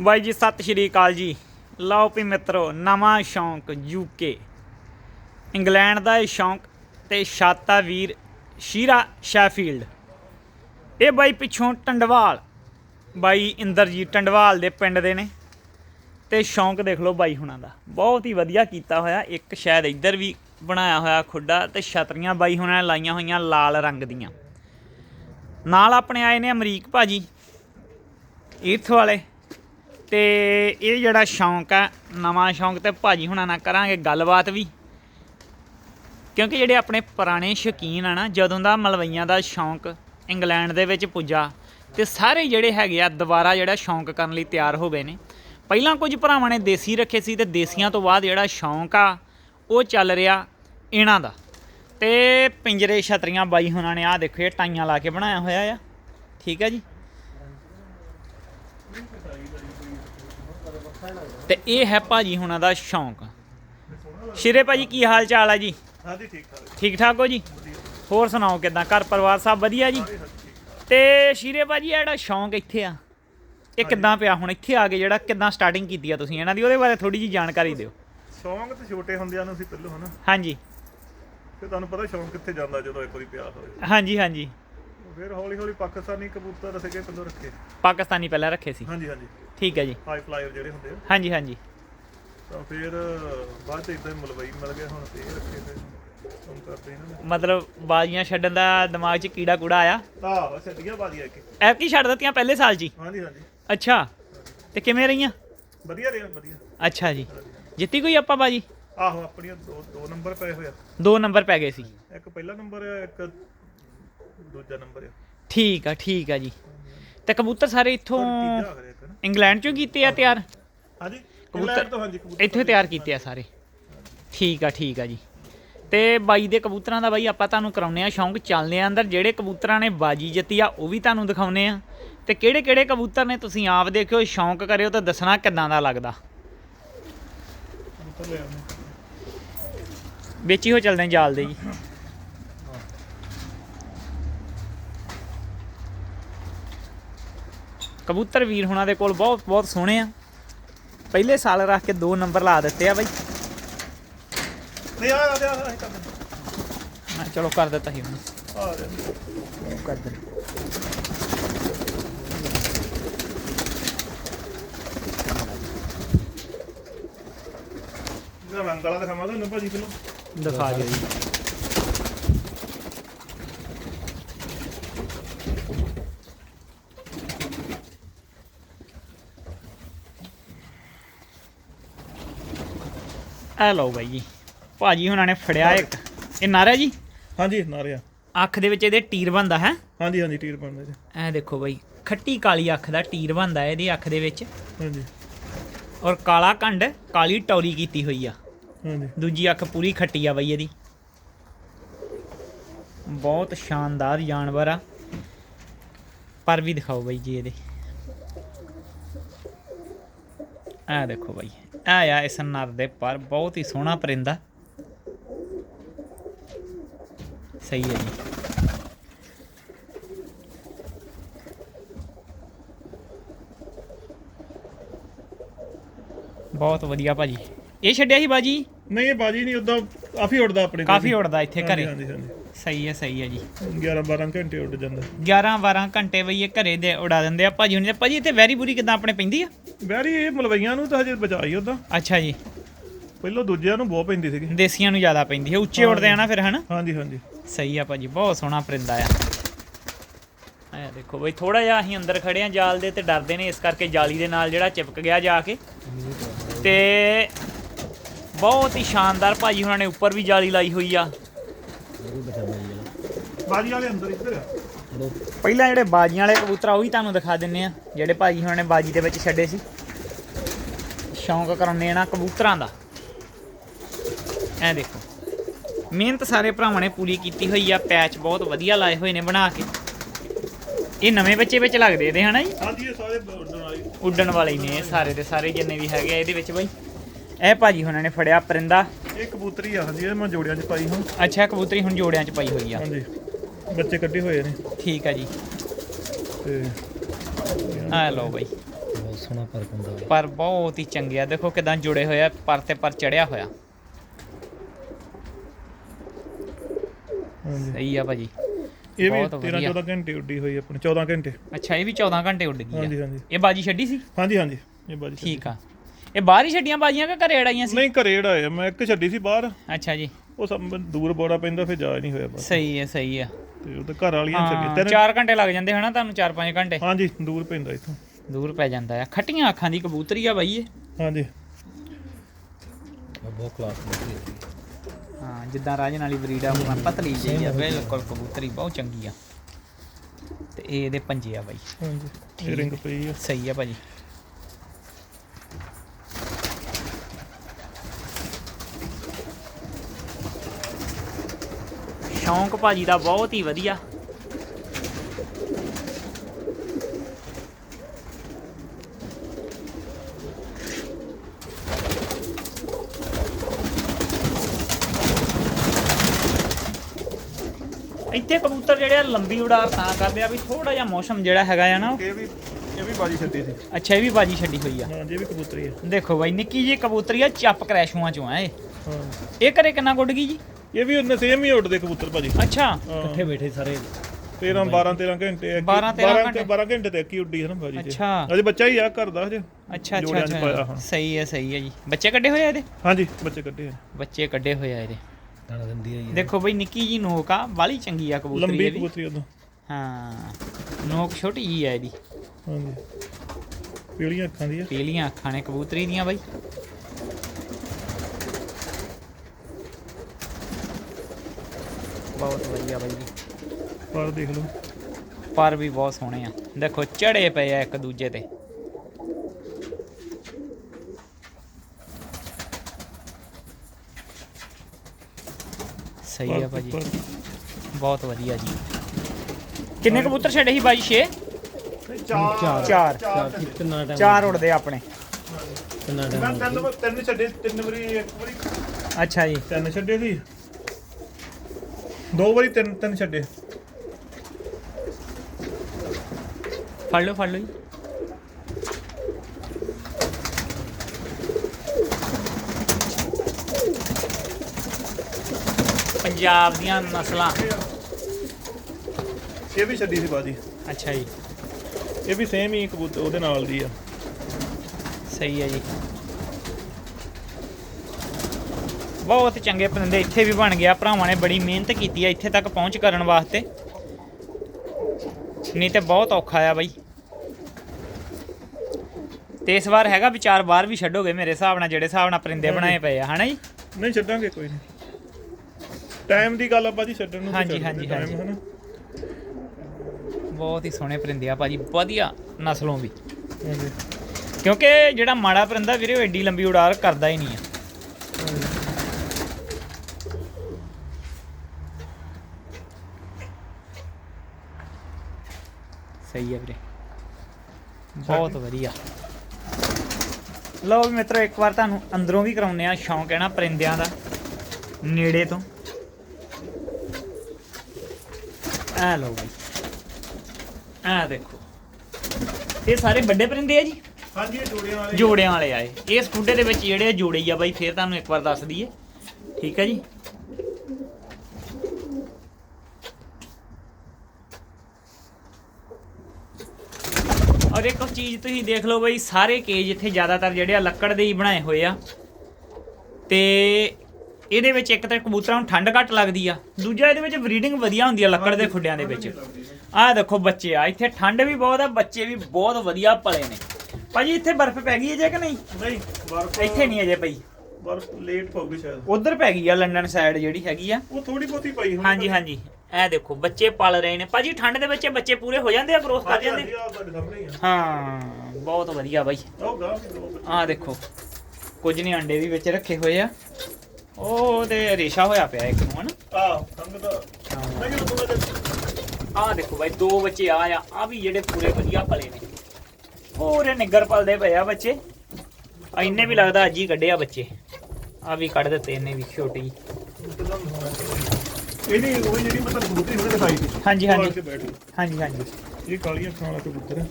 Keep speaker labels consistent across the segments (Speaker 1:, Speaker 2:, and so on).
Speaker 1: ਬਾਈ ਜੀ, ਸਤਿ ਸ਼੍ਰੀ ਅਕਾਲ ਜੀ। ਲਓ ਵੀ ਮਿੱਤਰੋ, ਨਵਾਂ ਸ਼ੌਂਕ ਯੂਕੇ ਇੰਗਲੈਂਡ ਦਾ ਇਹ ਸ਼ੌਂਕ ਤੇ ਸ਼ਾਤਾ ਵੀਰ ਸ਼ੀਰਾ ਸ਼ੈਫੀਲਡ। ਇਹ ਬਾਈ ਪਿੱਛੋਂ ਟੰਡਵਾਲ। ਬਾਈ ਇੰਦਰਜੀਤ ਟੰਡਵਾਲ ਦੇ ਪਿੰਡ ਦੇ ਨੇ। ਤੇ ਸ਼ੌਂਕ ਦੇਖ ਲਓ ਬਾਈ ਹੁਣਾਂ ਦਾ। ਬਹੁਤ ਹੀ ਵਧੀਆ ਕੀਤਾ ਹੋਇਆ। ਇੱਕ ਸ਼ਾਇਦ ਇੱਧਰ ਵੀ ਬਣਾਇਆ ਹੋਇਆ ਖੁੱਡਾ ਤੇ ਛਤਰੀਆਂ ਬਾਈ ਹੁਣਾਂ ਨੇ ਲਾਈਆਂ ਹੋਈਆਂ ਲਾਲ ਰੰਗ ਦੀਆਂ। ਨਾਲ ਆਪਣੇ ਆਏ ਨੇ ਅਮਰੀਕ ਭਾਜੀ। ਈਰਥ ਵਾਲੇ। ਤੇ ਇਹ ਜਿਹੜਾ ਸ਼ੌਂਕ ਆ, ਨਵਾਂ ਸ਼ੌਂਕ ਤੇ ਭਾਜੀ ਹੁਣਾਂ ਨਾਲ ਕਰਾਂਗੇ ਗੱਲਬਾਤ ਵੀ। ਕਿਉਂਕਿ ਜਿਹੜੇ ਆਪਣੇ ਪੁਰਾਣੇ ਸ਼ੌਕੀਨ ਆ ਨਾ, ਜਦੋਂ ਦਾ ਮਲਵਈਆਂ ਦਾ ਸ਼ੌਂਕ ਇੰਗਲੈਂਡ ਦੇ ਵਿੱਚ ਪੁੱਜਾ, ਤੇ ਸਾਰੇ ਜਿਹੜੇ ਹੈਗੇ ਆ ਦੁਬਾਰਾ ਜਿਹੜਾ ਸ਼ੌਂਕ ਕਰਨ ਲਈ ਤਿਆਰ ਹੋ ਗਏ ਨੇ। ਪਹਿਲਾਂ ਕੁਝ ਭਰਾਵਾਂ ਨੇ ਦੇਸੀ ਰੱਖੇ ਸੀ ਤੇ ਦੇਸੀਆਂ ਤੋਂ ਬਾਅਦ ਜਿਹੜਾ ਸ਼ੌਂਕ ਆ, ਉਹ ਚੱਲ ਰਿਹਾ ਇਹਨਾਂ ਦਾ। ਤੇ ਪਿੰਜਰੇ ਛਤਰੀਆਂ ਬਾਈ ਹੁਣਾਂ ਨੇ ਆਹ ਦੇਖੋ, ਇਹ ਟਾਈਆਂ ਲਾ ਕੇ ਬਣਾਇਆ ਹੋਇਆ ਆ। ਠੀਕ ਹੈ ਜੀ? ਤੇ ਇਹ ਹੈ ਭਾਜੀ ਹੁਣਾਂ ਦਾ ਸ਼ੌਂਕ। ਸ਼ਿਰੇ ਭਾਜੀ ਕੀ ਹਾਲ ਚਾਲ ਆ ਜੀ?
Speaker 2: ਹਾਂਜੀ ਠੀਕ ਠਾਕ।
Speaker 1: ਠੀਕ ਠਾਕ ਹੋ ਜੀ? ਹੋਰ ਸੁਣਾਓ ਕਿਦਾਂ? ਘਰ ਪਰਿਵਾਰ ਸਭ ਵਧੀਆ ਜੀ? ਤੇ ਸ਼ੀਰੇ ਭਾਜੀ ਇਹ ਜਿਹੜਾ ਸ਼ੌਂਕ ਇੱਥੇ ਆ ਇਹ ਕਿੱਦਾਂ ਪਿਆ? ਹੁਣ ਇੱਥੇ ਆ ਕੇ ਜਿਹੜਾ ਕਿੱਦਾਂ ਸਟਾਰਟਿੰਗ ਕੀਤੀ ਆ ਤੁਸੀਂ? ਇਹਨਾਂ ਦੀ ਉਹਦੇ ਬਾਰੇ ਥੋੜੀ ਜੀ ਜਾਣਕਾਰੀ ਦਿਓ।
Speaker 2: ਸ਼ੌਂਕ ਤੇ ਛੋਟੇ ਹੁੰਦਿਆਂ ਨੂੰ ਸੀ ਪਹਿਲੋਂ ਹਨਾ?
Speaker 1: ਹਾਂਜੀ।
Speaker 2: ਤੇ ਤੁਹਾਨੂੰ ਪਤਾ ਸ਼ੌਂਕ ਕਿੱਥੇ ਜਾਂਦਾ ਜਦੋਂ ਇੱਕ ਵਾਰੀ ਪਿਆ ਹੋਵੇ।
Speaker 1: ਹਾਂਜੀ ਹਾਂਜੀ।
Speaker 2: ਫਿਰ ਹੌਲੀ ਹੌਲੀ ਪਾਕਿਸਤਾਨੀ ਕਬੂਤਰ ਸੀਗੇ ਪਹਿਲੋਂ ਰੱਖੇ।
Speaker 1: ਪਾਕਿਸਤਾਨੀ ਪਹਿਲਾਂ ਰੱਖੇ ਸੀ।
Speaker 2: ਹਾਂਜੀ ਹਾਂਜੀ।
Speaker 1: ਠੀਕ ਹੈ ਜੀ।
Speaker 2: ਹਾਈ ਫਲਾਇਰ ਜਿਹੜੇ ਹੁੰਦੇ ਆ।
Speaker 1: ਹਾਂਜੀ ਹਾਂਜੀ।
Speaker 2: ਤਾਂ ਫਿਰ ਬਾਅਦ ਚ ਇਦਾਂ ਮਲਵਈ ਮਿਲ ਗਿਆ ਹੁਣ ਤੇ ਰੱਖੇ ਤੇ ਕੰਮ ਕਰਦੇ ਇਹਨਾਂ ਨੇ।
Speaker 1: ਮਤਲਬ ਬਾਜ਼ੀਆਂ ਛੱਡਣ ਦਾ ਦਿਮਾਗ 'ਚ ਕੀੜਾ ਕੂੜਾ ਆਇਆ?
Speaker 2: ਆਹ ਬਸ ਛੱਡੀਆਂ ਬਾਦੀਆਂ ਕਿ
Speaker 1: ਐਪ ਕੀ ਛੱਡ ਦਿੱਤੀਆਂ ਪਹਿਲੇ ਸਾਲ 'ਚ ਹੀ?
Speaker 2: ਹਾਂਜੀ ਹਾਂਜੀ।
Speaker 1: ਅੱਛਾ। ਤੇ ਕਿਵੇਂ ਰਹੀਆਂ?
Speaker 2: ਵਧੀਆ ਰਿਹਾ ਵਧੀਆ।
Speaker 1: ਅੱਛਾ ਜੀ। ਜਿੱਤੀ ਕੋਈ ਆਪਾਂ ਬਾਜੀ?
Speaker 2: ਆਹੋ ਆਪਣੀਆਂ ਦੋ ਦੋ ਨੰਬਰ ਪਏ ਹੋਇਆ
Speaker 1: ਦੋ ਨੰਬਰ ਪੈ ਗਏ ਸੀ।
Speaker 2: ਇੱਕ ਪਹਿਲਾ ਨੰਬਰ ਆ ਇੱਕ ਦੂਜਾ ਨੰਬਰ ਆ।
Speaker 1: ਠੀਕ ਆ ਠੀਕ ਆ ਜੀ। ਤੇ ਕਬੂਤਰ ਸਾਰੇ ਇੱਥੋਂ
Speaker 2: ਤੀਜਾ ਆ ਇੱਕ
Speaker 1: ਇੰਗਲੈਂਡ ਚੋਂ ਕੀਤੇ ਆ ਤਿਆਰ?
Speaker 2: ਹਾਂਜੀ
Speaker 1: ਕਬੂਤਰ-
Speaker 2: ਤੋਂ ਹਾਂਜੀ ਕਬੂਤਰ
Speaker 1: ਇੱਥੇ ਤਿਆਰ ਕੀਤੇ ਆ ਸਾਰੇ। ਠੀਕ ਆ ਠੀਕ ਆ ਜੀ। ਤੇ ਬਾਈ ਦੇ ਕਬੂਤਰਾਂ ਦਾ ਬਾਈ ਆਪਾਂ ਤੁਹਾਨੂੰ ਕਰਾਉਨੇ ਆ ਸ਼ੌਂਕ ਚੱਲਦੇ ਆ ਅੰਦਰ। ਜਿਹੜੇ ਕਬੂਤਰਾਂ ਨੇ ਬਾਜੀ ਜਿੱਤੀ ਆ ਉਹ ਵੀ ਤੁਹਾਨੂੰ ਦਿਖਾਉਨੇ ਆ। ਤੇ ਕਿਹੜੇ ਕਿਹੜੇ ਕਬੂਤਰ ਨੇ ਤੁਸੀਂ ਆਪ ਦੇਖਿਓ ਸ਼ੌਂਕ ਕਰਿਓ ਤਾਂ ਦੱਸਣਾ ਕਿੱਦਾਂ ਦਾ ਲੱਗਦਾ। ਵਿੱਚ ਹੀ ਹੋ ਚੱਲਦੇ ਆ ਜਾਲ ਦੇ ਜੀ। ਕਬੂਤਰ ਵੀਰ ਹੁਣਾਂ ਦੇ ਕੋਲ ਬਹੁਤ ਬਹੁਤ ਸੋਹਣੇ ਆ। ਪਹਿਲੇ ਸਾਲ ਰੱਖ ਕੇ ਦੋ ਨੰਬਰ ਲਾ ਦਿੱਤੇ ਆ ਬਾਈ।
Speaker 2: ਨਹੀਂ ਆ ਆ ਆ ਕਰ ਦਿੰਦੇ
Speaker 1: ਹਾਂ, ਚਲੋ ਕਰ ਦਿੱਤਾ ਸੀ ਹੁਣ
Speaker 2: ਆ ਰਿਹਾ
Speaker 1: ਕਰ ਦਿੱਤਾ
Speaker 2: ਜਿਹੜਾ ਰੰਗ ਵਾਲਾ ਦਿਖਾਵਾਂ ਤੁਹਾਨੂੰ ਭਾਜੀ ਪਹਿਲਾਂ
Speaker 1: ਦਿਖਾ ਦਿਓ ਜੀ ਆ ਲਓ ਬਾਈ ਜੀ। ਭਾਜੀ ਹੁਣਾਂ ਨੇ ਫੜਿਆ ਇੱਕ। ਇਹ ਨਾਰਾ ਜੀ?
Speaker 2: ਹਾਂਜੀ ਨਾਰਿਆ।
Speaker 1: ਅੱਖ ਦੇ ਵਿੱਚ ਇਹਦੇ ਟੀਰ ਬੰਦਾ ਹੈ?
Speaker 2: ਹਾਂਜੀ ਹਾਂਜੀ ਟੀਰ ਬਣਦਾ ਜੀ।
Speaker 1: ਐ ਦੇਖੋ ਬਾਈ ਖੱਟੀ ਕਾਲੀ ਅੱਖ ਦਾ ਟੀਰ ਬੰਦਾ ਇਹਦੀ ਅੱਖ ਦੇ ਵਿੱਚ।
Speaker 2: ਹਾਂਜੀ।
Speaker 1: ਔਰ ਕਾਲਾ ਕੰਡ ਕਾਲੀ ਟੌਰੀ ਕੀਤੀ ਹੋਈ ਆ।
Speaker 2: ਹਾਂਜੀ।
Speaker 1: ਦੂਜੀ ਅੱਖ ਪੂਰੀ ਖੱਟੀ ਆ ਬਈ ਇਹਦੀ। ਬਹੁਤ ਸ਼ਾਨਦਾਰ ਜਾਨਵਰ ਆ। ਪਰ ਵੀ ਦਿਖਾਓ ਬਈ ਜੀ ਇਹਦੇ। ਆ ਦੇਖੋ ਬਈ। ਆ ਆ ਇਸ ਨਰ ਦੇ ਪਰ ਬਹੁਤ ਹੀ ਸੋਹਣਾ ਪਰਿੰਦਾ। ਸਹੀ ਹੈ ਜੀ। ਬਹੁਤ ਵਧੀਆ ਭਾਜੀ। ਇਹ ਛੱਡਿਆ ਸੀ ਬਾਜੀ?
Speaker 2: ਨਹੀਂ ਇਹ ਬਾਜੀ ਨਹੀਂ ਉਦਾਂ ਕਾਫੀ ਉੱਡਦਾ ਆਪਣੇ
Speaker 1: ਕਾਫੀ
Speaker 2: ਵੀ।
Speaker 1: ਉੜਦਾ ਇੱਥੇ
Speaker 2: ਹਾਂਜੀ,
Speaker 1: ਘਰੇ।
Speaker 2: ਹਾਂਜੀ ਹਾਂਜੀ।
Speaker 1: ਸਹੀ ਹੈ ਸਹੀ ਹੈ ਜੀ।
Speaker 2: 11 12 ਘੰਟੇ ਉੱਡ ਜਾਂਦਾ।
Speaker 1: 11 12 ਘੰਟੇ ਬਈ ਇਹ ਘਰੇ ਦੇ ਉਡਾ ਦਿੰਦੇ ਆ ਭਾਜੀ ਹੁਣ। ਭਾਜੀ ਇੱਥੇ ਵੈਰੀ ਬੁਰੀ ਕਿਦਾਂ ਆਪਣੇ ਪੈਂਦੀ ਆ?
Speaker 2: ਵੈਰੀ ਇਹ ਮਲਵਈਆਂ ਨੂੰ ਤਾਂ ਹਜੇ ਬਚਾਈ ਉਦਾਂ।
Speaker 1: ਅੱਛਾ ਜੀ।
Speaker 2: ਪਹਿਲਾਂ ਦੂਜਿਆਂ ਨੂੰ ਬਹੁਤ ਪੈਂਦੀ ਸੀਗੀ।
Speaker 1: ਦੇਸੀਆਂ ਨੂੰ ਜ਼ਿਆਦਾ ਪੈਂਦੀ ਹੈ ਉੱਚੇ ਉੜਦੇ ਆ ਨਾ ਫਿਰ ਹਨਾ?
Speaker 2: ਹਾਂਜੀ ਹਾਂਜੀ।
Speaker 1: ਸਹੀ ਆ ਭਾਜੀ ਬਹੁਤ ਸੋਹਣਾ ਪਰਿੰਦਾ ਆ। ਆਇਆ ਦੇਖੋ ਬਈ ਥੋੜਾ ਜਿਹਾ ਅਸੀਂ ਅੰਦਰ ਖੜੇ ਆ ਜਾਲ ਦੇ ਤੇ ਡਰਦੇ ਨੇ ਇਸ ਕਰਕੇ ਜਾਲੀ ਦੇ ਨਾਲ ਜਿਹੜਾ ਚਿਪਕ ਗਿਆ ਜਾ ਕੇ। ਤੇ ਬਹੁਤ ਹੀ ਸ਼ਾਨਦਾਰ ਭਾਜੀ ਉਹਨਾਂ ਨੇ ਉੱਪਰ ਵੀ ਜਾਲੀ ਲਾਈ ਹੋਈ ਆ।
Speaker 2: ਬਾਜੀ ਵਾਲੇ ਅੰਦਰ ਇੱਧਰ ਆ।
Speaker 1: ਪਹਿਲਾਂ ਜਿਹੜੇ ਬਾਜੀਆਂ ਵਾਲੇ ਕਬੂਤਰ ਆ ਉਹ ਵੀ ਤੁਹਾਨੂੰ ਦਿਖਾ ਦਿੰਨੇ ਆ ਜਿਹੜੇ ਭਾਜੀ ਉਹਨਾਂ ਨੇ ਬਾਜੀ ਦੇ ਵਿੱਚ ਛੱਡੇ ਸੀ। ਸ਼ੌਂਕ ਕਰਾਉਂਦੇ ਆ ਨਾ ਕਬੂਤਰਾਂ ਦਾ। ਐ ਦੇਖੋ। ਮਿਹਨਤ ਸਾਰੇ ਭਰਾਵਾਂ ਨੇ ਪੂਰੀ ਕੀਤੀ ਹੋਈ ਆ ਪੈਚ ਬਹੁਤ ਵਧੀਆ ਲਾਏ ਹੋਏ ਨੇ ਬਣਾ ਕੇ। ਇਹ ਨਵੇਂ ਬੱਚੇ ਵਿੱਚ ਲੱਗਦੇ ਇਹਦੇ ਹਨਾ ਜੀ?
Speaker 2: ਹਾਂਜੀ ਇਹ ਸਾਰੇ ਉੱਡਣ ਵਾਲੀ।
Speaker 1: ਉੱਡਣ ਵਾਲੇ ਨੇ ਇਹ ਸਾਰੇ ਦੇ ਸਾਰੇ ਜਿੰਨੇ ਵੀ ਹੈਗੇ ਆ ਇਹਦੇ ਵਿੱਚ ਬਈ। ਇਹ ਭਾਜੀ ਉਹਨਾਂ ਨੇ ਫੜਿਆ ਪਰਿੰਦਾ।
Speaker 2: ਇਹ ਕਬੂਤਰੀ ਆ ਹਾਂਜੀ ਇਹ ਮੈਂ ਜੋੜਿਆਂ 'ਚ ਪਾਈ ਹਾਂ
Speaker 1: ਅੱਛਾ ਕਬੂਤਰੀ ਹੁਣ ਜੋੜਿਆਂ 'ਚ ਪਾਈ ਹੋਈ ਆ।
Speaker 2: ਹਾਂਜੀ ਬੱਚੇ ਕੱਢੇ ਹੋਏ ਨੇ।
Speaker 1: ਠੀਕ ਆ ਜੀ।
Speaker 2: ਤੇ
Speaker 1: ਆ ਲਓ ਬਈ।
Speaker 3: ਬਹੁਤ ਸੋਹਣਾ ਫ਼ਰਕ ਹੁੰਦਾ।
Speaker 1: ਪਰ ਬਹੁਤ ਹੀ ਚੰਗੇ ਆ ਦੇਖੋ ਕਿਦਾਂ ਜੁੜੇ ਹੋਏ ਆ ਪਰ ਤੇ ਪਰ ਚੜਿਆ ਹੋਇਆ।
Speaker 2: ਹਾਂਜੀ।
Speaker 1: ਸਹੀ ਆ ਭਾਜੀ।
Speaker 2: ਇਹ ਵੀ
Speaker 1: ਬਹੁਤ
Speaker 2: 13
Speaker 1: ਵਧੀਆ।
Speaker 2: 14 ਘੰਟੇ ਉੱਡੀ ਹੋਈ ਆਪਣੀ 14 ਘੰਟੇ।
Speaker 1: ਅੱਛਾ ਇਹ ਵੀ 14 ਘੰਟੇ ਉੱਡ ਗਈ
Speaker 2: ਹਾਂਜੀ
Speaker 1: ਆ
Speaker 2: ਹਾਂਜੀ।
Speaker 1: ਇਹ ਬਾਜੀ ਛੱਡੀ ਸੀ?
Speaker 2: ਹਾਂਜੀ ਹਾਂਜੀ ਇਹ ਬਾਜੀ ਛੱਡੀ।
Speaker 1: ਠੀਕ ਆ। ਇਹ ਬਾਹਰ ਹੀ ਛੱਡੀਆਂ ਬਾਜੀਆਂ ਕਿ ਘਰੇ ਅੜਾਈਆਂ ਸੀ?
Speaker 2: ਨਹੀਂ ਘਰੇ ਆ। ਮੈਂ ਇੱਕ ਛੱਡੀ ਸੀ ਬਾਹਰ।
Speaker 1: ਅੱਛਾ ਜੀ।
Speaker 2: ਉਹ ਸਭ ਦੂਰ ਬੋੜਾ ਪੈਂਦਾ ਫਿਰ ਜਾ ਨਹੀਂ ਹੋਇਆ ਬਸ।
Speaker 1: ਸਹੀ ਹੈ ਸਹੀ ਹੈ।
Speaker 2: ਤੇ ਉਹ ਤਾਂ ਘਰ ਵਾਲੀਆਂ ਛੱਡੀ
Speaker 1: ਹਾਂ 4 ਘੰਟੇ ਲੱਗ ਜਾਂਦੇ ਹਨਾ ਤੁਹਾਨੂੰ 4-5 ਘੰਟੇ?
Speaker 2: ਹਾਂਜੀ ਦੂਰ ਪੈਂਦਾ ਇੱਥੋਂ।
Speaker 1: ਦੂਰ ਪੈ ਜਾਂਦਾ ਆ। ਖੱਟੀਆਂ ਅੱਖਾਂ ਦੀ ਕਬੂਤਰੀ ਆ ਬਾਈ ਇਹ।
Speaker 2: ਹਾਂਜੀ।
Speaker 3: ਬਹੁਤ ਕਲਾਸ ਦੀ
Speaker 1: ਹਾਂ ਜਿੱਦਾਂ ਰਾਜਨ ਵਾਲੀ ਬਰੀਡ ਆ ਉਹ ਪਤਲੀ ਜਿਹੀ ਆ। ਬਿਲਕੁਲ ਕਬੂਤਰੀ ਬਹੁਤ ਚੰਗੀ ਆ। ਤੇ ਇਹ ਇਹਦੇ ਪੰਜੇ ਆ ਬਾਈ।
Speaker 2: ਹਾਂਜੀ। ਇਹ ਰਿੰਗ ਪਈ ਆ।
Speaker 1: ਸਹੀ ਆ ਭਾਜੀ। ਸ਼ੌਂਕ ਭਾਜੀ ਦਾ ਬਹੁਤ ਹੀ ਵਧੀਆ। ਇੱਥੇ ਕਬੂਤਰ ਜਿਹੜੇ ਆ ਲੰਬੀ ਉਡਾਰ ਤਾਂ ਕਰਦੇ ਆ ਵੀ ਥੋੜਾ ਜਿਹਾ ਮੌਸਮ ਜਿਹੜਾ ਹੈਗਾ ਆ ਨਾ
Speaker 2: ਇਹ ਵੀ ਇਹ ਵੀ ਬਾਜੀ ਛੱਡੀ ਸੀ।
Speaker 1: ਅੱਛਾ ਇਹ ਵੀ ਬਾਜੀ ਛੱਡੀ ਹੋਈ ਆ।
Speaker 2: ਹਾਂਜੀ ਇਹ ਵੀ ਕਬੂਤਰੀ ਆ।
Speaker 1: ਦੇਖੋ ਬਾਈ ਨਿੱਕੀ ਜੀ ਕਬੂਤਰੀ ਆ ਚੱਪ ਕਰੈਸ਼ੂਆਂ ਚੋਂ ਆ ਇਹ।
Speaker 2: ਹਾਂ।
Speaker 1: ਇਹ ਘਰੇ ਕਿੰਨਾ ਗੁੱਡ ਗਈ ਜੀ?
Speaker 2: ਇਹ ਵੀ ਉਹਨੇ ਸੇਮ ਹੀ ਉੱਡਦੇ ਕਬੂਤਰ ਭਾਜੀ।
Speaker 1: ਅੱਛਾ।
Speaker 3: ਇਕੱਠੇ ਬੈਠੇ ਸਾਰੇ।
Speaker 2: 13 12 13 ਘੰਟੇ ਇੱਕ ਹੀ-
Speaker 1: 12 13
Speaker 2: 12 12 ਘੰਟੇ ਤੇ ਹੀ ਉੱਡੀ ਹੈ ਨਾ ਬਾਜੀ ਜੀ
Speaker 1: ਅੱਛਾ।
Speaker 2: ਅਜੇ ਬੱਚਾ ਹੀ ਆ ਘਰ ਦਾ ਹਜੇ।
Speaker 1: ਅੱਛਾ ਅੱਛਾ। ਸਹੀ ਹੈ ਸਹੀ ਹੈ ਜੀ। ਬੱਚੇ ਕੱਢੇ ਹੋਏ ਆ ਇਹਦੇ?
Speaker 2: ਹਾਂਜੀ ਬੱਚੇ ਕੱਢੇ ਆ।
Speaker 1: ਬੱਚੇ ਕੱਢੇ ਹੋਏ ਆ ਇਹਦੇ।
Speaker 3: ਦਾਣਾ ਦਿੰਦੀ ਹੈ
Speaker 1: ਦੇਖੋ ਬਈ ਨਿੱਕੀ ਜੀ ਨੋਕ ਆ ਬਾਲੀ ਚੰਗੀ ਆ ਕਬੂਤਰੀ
Speaker 2: ਲੰਬੀ ਕਬੂਤਰੀ ਉਦੋਂ।
Speaker 1: ਹਾਂ ਨੋਕ ਛੋਟੀ ਜੀ ਆ ਇਹਦੀ।
Speaker 2: ਹਾਂਜੀ। ਪੀਲੀਆਂ ਅੱਖਾਂ ਦੀ ਆ।
Speaker 1: ਪੀਲੀਆਂ ਅੱਖਾਂ ਨੇ ਕਬੂਤਰੀ ਦੀਆਂ ਬਾਈ। ਬਹੁਤ ਵਧੀਆ ਬਾਈ ਜੀ।
Speaker 2: ਪਰ ਦੇਖ ਲਓ।
Speaker 1: ਪਰ ਵੀ ਬਹੁਤ ਸੋਹਣੇ ਆ। ਦੇਖੋ ਚੜੇ ਪਏ ਆ ਇੱਕ ਦੂਜੇ ਤੇ। ਸਹੀ ਆ ਭਾਜੀ। ਬਹੁਤ ਵਧੀਆ ਜੀ। ਕਿੰਨੇ ਕਬੂਤਰ ਛੱਡੇ ਸੀ ਬਾਈ 6
Speaker 2: ਚਾਰ।
Speaker 1: ਚਾਰ।
Speaker 3: ਕਿੰਨਾ ਟਾਈਮ
Speaker 1: ਚਾਰ ਉੜਦੇ ਆਪਣੇ।
Speaker 3: ਕਿੰਨਾ
Speaker 2: ਮੈਂ ਤਿੰਨ ਤਿੰਨ ਛੱਡੇ ਤਿੰਨ ਵਾਰੀ ਇੱਕ ਵਾਰੀ।
Speaker 1: ਅੱਛਾ ਜੀ।
Speaker 2: ਤਿੰਨ ਛੱਡੇ ਸੀ? ਦੋ ਵਾਰੀ ਤਿੰਨ ਤਿੰਨ ਛੱਡੇ।
Speaker 1: ਫੜ ਲਓ ਫੜ ਲਓ ਜੀ। ਪੰਜਾਬ ਦੀਆਂ ਨਸਲਾਂ।
Speaker 2: ਇਹ ਵੀ ਛੱਡੀ ਸੀ ਬਾਜੀ।
Speaker 1: ਅੱਛਾ ਜੀ।
Speaker 2: ਇਹ ਵੀ ਸੇਮ ਹੀ ਕਬੂਤਰ ਉਹਦੇ ਨਾਲ ਦੀ ਆ।
Speaker 1: ਸਹੀ ਹੈ ਜੀ। ਬਹੁਤ ਚੰਗੇ ਪਰਿੰਦੇ ਇੱਥੇ ਵੀ ਬਣ ਗਿਆ। ਭਰਾਵਾਂ ਨੇ ਬੜੀ ਮਿਹਨਤ ਕੀਤੀ ਹੈ ਇੱਥੇ ਤੱਕ ਪਹੁੰਚ ਕਰਨ ਵਾਸਤੇ। ਨਹੀਂ ਤੇ ਬਹੁਤ ਔਖਾ ਆ ਬਾਈ। ਤੇ ਇਸ ਵਾਰ ਹੈਗਾ ਵਿਚਾਰ ਬਾਹਰ ਵੀ ਛੱਡੋਗੇ ਮੇਰੇ ਹਿਸਾਬ ਨਾਲ ਜਿਹੜੇ ਹਿਸਾਬ ਨਾਲ ਪਰਿੰਦੇ ਬਣਾਏ ਪਏ ਆ ਹਨਾ ਜੀ?
Speaker 2: ਨਹੀਂ ਛੱਡਾਂਗੇ ਕੋਈ ਨਹੀਂ। ਟਾਈਮ ਦੀ ਗੱਲ ਆ ਬਾਜੀ ਛੱਡਣ ਨੂੰ
Speaker 1: ਹਾਂਜੀ, ਹਾਂਜੀ, ਹਾਂਜੀ। ਬਹੁਤ ਹੀ ਸੋਹਣੇ ਪਰਿੰਦੇ ਆ ਭਾਜੀ ਵਧੀਆ ਨਸਲੋਂ ਵੀ। ਕਿਉਂਕਿ ਜਿਹੜਾ ਮਾੜਾ ਪਰਿੰਦਾ ਵੀਰੇ ਉਹ ਐਡੀ ਲੰਬੀ ਉਡਾਰ ਕਰਦਾ ਹੀ ਨਹੀਂ ਆ। ਸਹੀ ਹੈ ਵੀਰੇ। ਬਹੁਤ ਵਧੀਆ। ਲਓ ਵੀ ਮਿੱਤਰੋ ਇੱਕ ਵਾਰ ਤੁਹਾਨੂੰ ਅੰਦਰੋਂ ਵੀ ਕਰਾਉਨੇ ਆ ਸ਼ੌਂਕ ਹੈ ਨਾ ਪਰਿੰਦਿਆਂ ਦਾ। ਨੇੜੇ ਤੋਂ। ਆ ਲਓ ਬਈ ਆ ਦੇਖੋ। ਇਹ ਸਾਰੇ ਵੱਡੇ ਪਰਿੰਦੇ ਆ ਜੀ?
Speaker 2: ਹਾਂਜੀ ਇਹ ਜੋੜੀਆਂ ਵਾਲੇ।
Speaker 1: ਜੋੜਿਆਂ ਵਾਲੇ ਆਏ ਇਸ ਖੁੱਡੇ ਦੇ ਵਿੱਚ ਜਿਹੜੇ ਜੋੜੇ ਆ ਬਾਈ ਫੇਰ ਤੁਹਾਨੂੰ ਇੱਕ ਵਾਰ ਦੱਸ ਦਈਏ। ਠੀਕ ਹੈ ਜੀ? ਔਰ ਇੱਕ ਚੀਜ਼ ਤੁਸੀਂ ਦੇਖ ਲਓ ਬਾਈ ਸਾਰੇ ਕੇਜ ਇੱਥੇ ਜ਼ਿਆਦਾਤਰ ਜਿਹੜੇ ਆ ਲੱਕੜ ਦੇ ਹੀ ਬਣਾਏ ਹੋਏ ਆ। ਤੇ ਇਹਦੇ ਵਿੱਚ ਇੱਕ ਤਾਂ ਕਬੂਤਰਾਂ ਨੂੰ ਠੰਡ ਘੱਟ ਲੱਗਦੀ ਆ। ਦੂਜਾ ਇਹਦੇ ਵਿੱਚ ਬਰੀਡਿੰਗ ਵਧੀਆ ਹੁੰਦੀ ਆ ਲੱਕੜ ਦੇ ਖੁੱਡਿਆਂ ਦੇ ਵਿੱਚ। ਆਹ ਦੇਖੋ ਬੱਚੇ ਆ ਇੱਥੇ ਠੰਡ ਵੀ ਬਹੁਤ ਆ ਬੱਚੇ ਵੀ ਬਹੁਤ ਵਧੀਆ ਪਲੇ ਨੇ। ਭਾਜੀ ਇੱਥੇ ਬਰਫ਼ ਪੈ ਗਈ ਹੈ ਜੇ ਕਿ ਨਹੀਂ?
Speaker 2: ਨਹੀਂ ਬਰਫ
Speaker 1: ਇੱਥੇ ਨਹੀਂ ਅਜੇ ਪਈ।
Speaker 2: ਬਰਫ ਲੇਟ ਪਊਗੀ ਸ਼ਾਇਦ।
Speaker 1: ਉਧਰ ਪੈ ਗਈ ਆ ਲੰਡਨ ਸਾਈਡ ਜਿਹੜੀ ਹੈਗੀ ਆ।
Speaker 2: ਉਹ ਥੋੜੀ ਬਹੁਤੀ ਪਈ ਹੁਣ
Speaker 1: ਹਾਂਜੀ ਹਾਂਜੀ। ਇਹ ਦੇਖੋ ਬੱਚੇ ਪਲ ਰਹੇ ਨੇ। ਭਾਜੀ ਠੰਡ ਦੇ ਵਿੱਚ ਬੱਚੇ ਪੂਰੇ ਹੋ ਜਾਂਦੇ ਆ ਗਰੋਥ ਕਰ ਜਾਂਦੇ?
Speaker 2: ਹੀ
Speaker 1: ਬਹੁਤ ਵਧੀਆ ਬਾਈ। ਆਹ ਦੇਖੋ ਕੁਝ ਨਹੀਂ ਅੰਡੇ ਵੀ ਵਿੱਚ ਰੱਖੇ ਹੋਏ ਆ। ਉਹ ਤੇ ਰੇਸ਼ਾ ਹੋਇਆ ਪਿਆ ਇੱਕ ਨੂੰ ਹਨਾ? ਆਹ ਦੇਖੋ ਬਾਈ ਦੋ ਬੱਚੇ ਆ ਆ ਆ ਵੀ ਜਿਹੜੇ ਪੂਰੇ ਵਧੀਆ ਪਲੇ ਨੇ। ਪੂਰੇ ਨਿੱਗਰ ਪਲਦੇ ਪਏ ਆ ਬੱਚੇ। ਇੰਨੇ ਵੀ ਲੱਗਦਾ ਅੱਜ ਹੀ ਕੱਢੇ ਆ ਬੱਚੇ। ਆ ਵੀ ਕੱਢ ਦਿੱਤੇ ਇਹਨੇ ਵੀ ਛੋਟੀ।
Speaker 2: ਇਹਦੀ ਉਹ ਜਿਹੜੀ ਮਤਲਬ ਕਬੂਤਰੀ ਉਹਨੇ ਦਿਖਾਈ ਸੀ।
Speaker 1: ਹਾਂਜੀ
Speaker 2: ਉਹ ਆ
Speaker 1: ਹਾਂਜੀ
Speaker 2: ਕੇ ਬੈਠ ਗਈ।
Speaker 1: ਹਾਂਜੀ ਹਾਂਜੀ।
Speaker 2: ਇਹ ਕਾਲੀਆਂ ਅੱਖਾਂ ਵਾਲਾ ਕਬੂਤਰ ਹੈ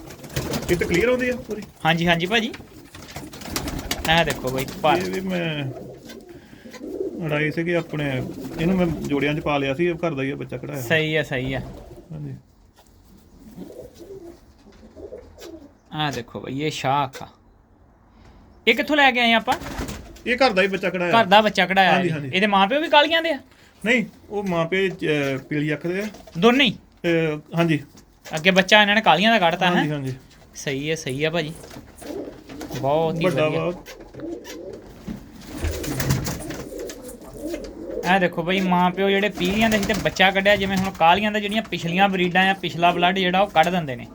Speaker 2: ਇਹ ਤਾਂ ਕਲੀਅਰ ਆਉਂਦੀ ਆ ਪੂਰੀ।
Speaker 1: ਹਾਂਜੀ ਹਾਂਜੀ ਭਾਜੀ। ਇਹ ਦੇਖੋ ਬਾਈ ਪਰ
Speaker 2: ਇਹ ਵੀ ਮੈਂ ਅੜਾਈ ਸੀਗੀ ਆਪਣੇ ਇਹਨੂੰ ਮੈਂ ਜੋੜਿਆਂ 'ਚ ਪਾ ਲਿਆ ਸੀ ਇਹ ਘਰ ਦਾ ਹੀ ਆ ਬੱਚਾ ਕਢਾਇਆ।
Speaker 1: ਸਹੀ ਹੈ ਸਹੀ ਹੈ
Speaker 2: ਹਾਂਜੀ।
Speaker 1: ਆਹ ਦੇਖੋ ਬਈ ਇਹ ਸ਼ਾਖ ਆ। ਇਹ ਕਿੱਥੋਂ ਲੈ ਕੇ ਆਏ ਆਪਾਂ?
Speaker 2: ਇਹ ਘਰ ਦਾ ਹੀ ਬੱਚਾ ਕਢਾਇਆ।
Speaker 1: ਘਰ ਦਾ ਬੱਚਾ ਕਢਾਇਆ
Speaker 2: ਹਾਂਜੀ,
Speaker 1: ਜੀ।
Speaker 2: ਹਾਂਜੀ।
Speaker 1: ਇਹਦੇ ਮਾਪਿਓ ਵੀ ਕਾਲੀਆਂ ਦੇ ਆ?
Speaker 2: ਨਹੀਂ ਉਹ ਮਾਂ ਪਿਓ ਅਹ, ਪੀਲੀ ਅੱਖ ਦੇ ਆ।
Speaker 1: ਦੋਨੇ ਹੀ?
Speaker 2: ਹਾਂਜੀ।
Speaker 1: ਅੱਗੇ ਬੱਚਾ ਇਹਨਾਂ ਨੇ ਕਾਲੀਆਂ ਦਾ ਕੱਢਤਾ ਹੈ?
Speaker 2: ਹਾਂਜੀ ਹਾਂਜੀ।
Speaker 1: ਸਹੀ ਹੈ ਸਹੀ ਹੈ ਭਾਜੀ। ਬਹੁਤ ਹੀ
Speaker 2: ਵੱਡਾ
Speaker 1: ਵਧੀਆ।
Speaker 2: ਵਾ
Speaker 1: ਇਹ ਦੇਖੋ ਬਈ ਮਾਂ ਪਿਓ ਜਿਹੜੇ ਪੀਲੀਆਂ ਦੇ ਸੀ ਤੇ ਬੱਚਾ ਕੱਢਿਆ ਜਿਵੇਂ ਹੁਣ ਕਾਲੀਆਂ ਦਾ ਜਿਹੜੀਆਂ ਪਿਛਲੀਆਂ ਬਰੀਡਾਂ ਆ ਪਿਛਲਾ ਬਲੱਡ ਜਿਹੜਾ ਉਹ ਕੱਢ ਦਿੰਦੇ ਨੇ।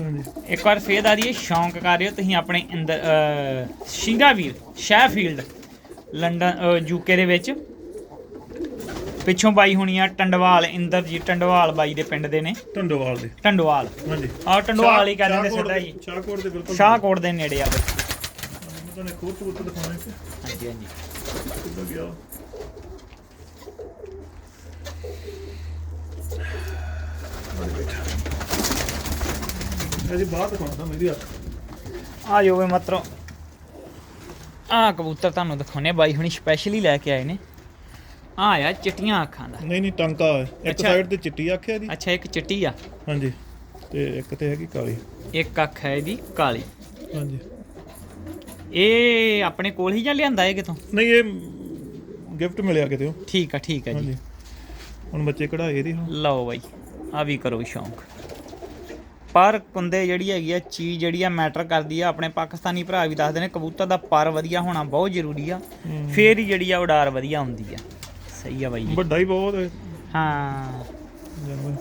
Speaker 2: ਹਾਂਜੀ।
Speaker 1: ਇੱਕ ਵਾਰ ਫੇਰ ਦਾ ਇਹ ਸ਼ੌਂਕ ਕਰ ਰਹੇ ਹੋ ਤੁਸੀਂ ਆਪਣੇ ਅੰਦਰ ਅਹ, ਸ਼ੀਰਾ ਵੀਰ ਸ਼ੈਫੀਲਡ ਲੰਡਨ ਯੂਕੇ ਦੇ ਵਿੱਚ। ਪਿੱਛੋਂ ਬਾਈ ਹੋਣੀ ਆ ਟੰਡਵਾਲ ਇੰਦਰਜੀਤ ਟੰਡਵਾਲ ਬਾਈ ਦੇ ਪਿੰਡ ਦੇ ਨੇ।
Speaker 2: ਟੰਡੋਵਾਲ ਦੇ।
Speaker 1: ਟੰਡਵਾਲ।
Speaker 2: ਹਾਂਜੀ।
Speaker 1: ਆਹ ਟੰਡਵਾਲ ਹੀ ਕਹਿੰਦੇ ਨੇ ਸਿੱਧਾ ਜੀ।
Speaker 2: ਸ਼ਾਹਕੋਟ ਦੇ ਬਿਲਕੁਲ
Speaker 1: ਸ਼ਾਹਕੋਟ ਦੇ ਨੇੜੇ ਆ ਬਈ।
Speaker 2: ਮੈਂ ਤੁਹਾਨੂੰ ਖੋਤ ਖੋਤ ਦਿਖਾਉਣਾ ਹੈ
Speaker 1: ਹਾਂਜੀ ਹਾਂਜੀ।
Speaker 2: ਕਿੱਦਾਂ ਗਿਆ? ਅਜੀ ਬਾਹਰ ਦਿਖਾਉਣਾ ਤਾਂ ਮੇਰੀ ਹੱਥ।
Speaker 1: ਆ ਜਾਓ ਵੇ ਮਤਰੋ। ਆ ਕਬੂਤਰ ਤੁਹਾਨੂੰ ਦਿਖਾਉਣੇ ਬਾਈ ਹੁਣੀ ਸਪੈਸ਼ਲੀ ਲੈ ਕੇ ਆਏ ਨੇ। ਆ ਆ ਚਿੱਟੀਆਂ ਅੱਖਾਂ ਦਾ।
Speaker 2: ਨਹੀਂ ਨਹੀਂ ਟੰਕਾ ਹੈ। ਇੱਕ
Speaker 1: ਅੱਛਾ।
Speaker 2: ਸਾਈਡ ਤੇ ਚਿੱਟੀ ਅੱਖ ਹੈ ਇਹਦੀ।
Speaker 1: ਅੱਛਾ ਇੱਕ ਚਿੱਟੀ ਆ।
Speaker 2: ਹਾਂਜੀ। ਤੇ ਇੱਕ ਤੇ ਹੈਗੀ ਕਾਲੀ।
Speaker 1: ਇੱਕ ਅੱਖ ਹੈ ਇਹਦੀ ਕਾਲੀ।
Speaker 2: ਹਾਂਜੀ।
Speaker 1: ਇਹ ਆਪਣੇ ਕੋਲ ਹੀ ਜਾਂ ਲਿਆਂਦਾ ਇਹ ਕਿਤੋਂ?
Speaker 2: ਨਹੀਂ ਇਹ ਗਿਫਟ ਮਿਲਿਆ ਕਿਤੇ ਉਹ
Speaker 1: ਠੀਕ ਆ ਠੀਕ ਆ ਜੀ।
Speaker 2: ਹਾਂਜੀ। ਹੁਣ ਬੱਚੇ ਕਢਾਏ ਇਹਦੀ ਹੁਣ।
Speaker 1: ਲਓ ਬਾਈ ਆ ਵੀ ਕਰੋ ਸ਼ੌਂਕ। ਪਰ ਕੁੰਦੇ ਜਿਹੜੀ ਹੈਗੀ ਆ ਚੀਜ਼ ਜਿਹੜੀ ਆ ਮੈਟਰ ਕਰਦੀ ਆ ਆਪਣੇ ਪਾਕਿਸਤਾਨੀ ਭਰਾ ਵੀ ਦੱਸਦੇ ਨੇ ਕਬੂਤਰ ਦਾ ਪਰ ਵਧੀਆ ਹੋਣਾ ਬਹੁਤ ਜ਼ਰੂਰੀ ਆ।
Speaker 2: ਹੂੰ।
Speaker 1: ਫੇਰ ਹੀ ਜਿਹੜੀ ਆ ਉਡਾਰ ਵਧੀਆ ਹੁੰਦੀ ਆ। ਸਹੀ ਆ ਬਾਈ ਜੀ।
Speaker 2: ਵੱਡਾ ਹੀ ਬਹੁਤ ਹੈ।
Speaker 1: ਹਾਂ।
Speaker 2: ਜਾਨਵਰ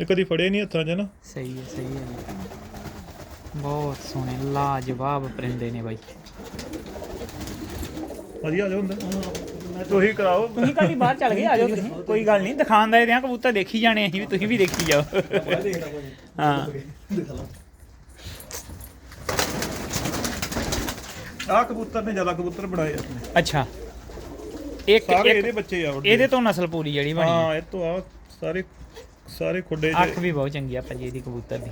Speaker 2: ਇਹ ਕਦੀ ਫੜੇ ਨਹੀਂ ਹੱਥਾਂ 'ਚ ਨਾ।
Speaker 1: ਸਹੀ ਹੈ ਸਹੀ ਹੈ ਜੀ। ਬਹੁਤ ਸੋਹਣੇ ਲਾਜਵਾਬ ਪਰਿੰਦੇ ਨੇ ਬਾਈ।
Speaker 2: ਵਧੀਆ ਜਾ ਹੁੰਦਾ ਤੁਸੀਂ ਕਰਾਓ।
Speaker 1: ਤੁਸੀਂ ਕਾਹਦੀ ਬਾਹਰ ਚੱਲ ਗਏ ਆ ਜਾਓ ਤੁਸੀਂ। ਕੋਈ ਗੱਲ ਨਹੀਂ ਦਿਖਾਣ ਦਾ ਇਹਦੇ ਆ ਕਬੂਤਰ ਦੇਖੀ ਜਾਣੇ ਅਸੀਂ ਵੀ ਤੁਸੀਂ ਵੀ ਦੇਖੀ ਜਾਓ। ਹਾਂ।
Speaker 2: ਆਹ ਕਬੂਤਰ ਨੇ ਜ਼ਿਆਦਾ ਕਬੂਤਰ ਬਣਾਏ ਆਪਣੇ।
Speaker 1: ਅੱਛਾ। ਇੱਕ
Speaker 2: ਸਾਰੇ
Speaker 1: ਇੱਕ
Speaker 2: ਇਹਦੇ ਬੱਚੇ ਆ ਵੱਡੇ।
Speaker 1: ਇਹਦੇ ਤੋਂ ਨਸਲ ਪੂਰੀ ਜਿਹੜੀ ਬਣੀ
Speaker 2: ਹਾਂ ਇਹ ਤੋਂ ਆ ਸਾਰੇ ਸਾਰੇ ਖੁੱਡੇ
Speaker 1: ਅੱਖ ਵੀ ਬਹੁਤ ਚੰਗੀ ਆ ਭਾਜੀ ਇਹਦੀ ਕਬੂਤਰ ਦੀ।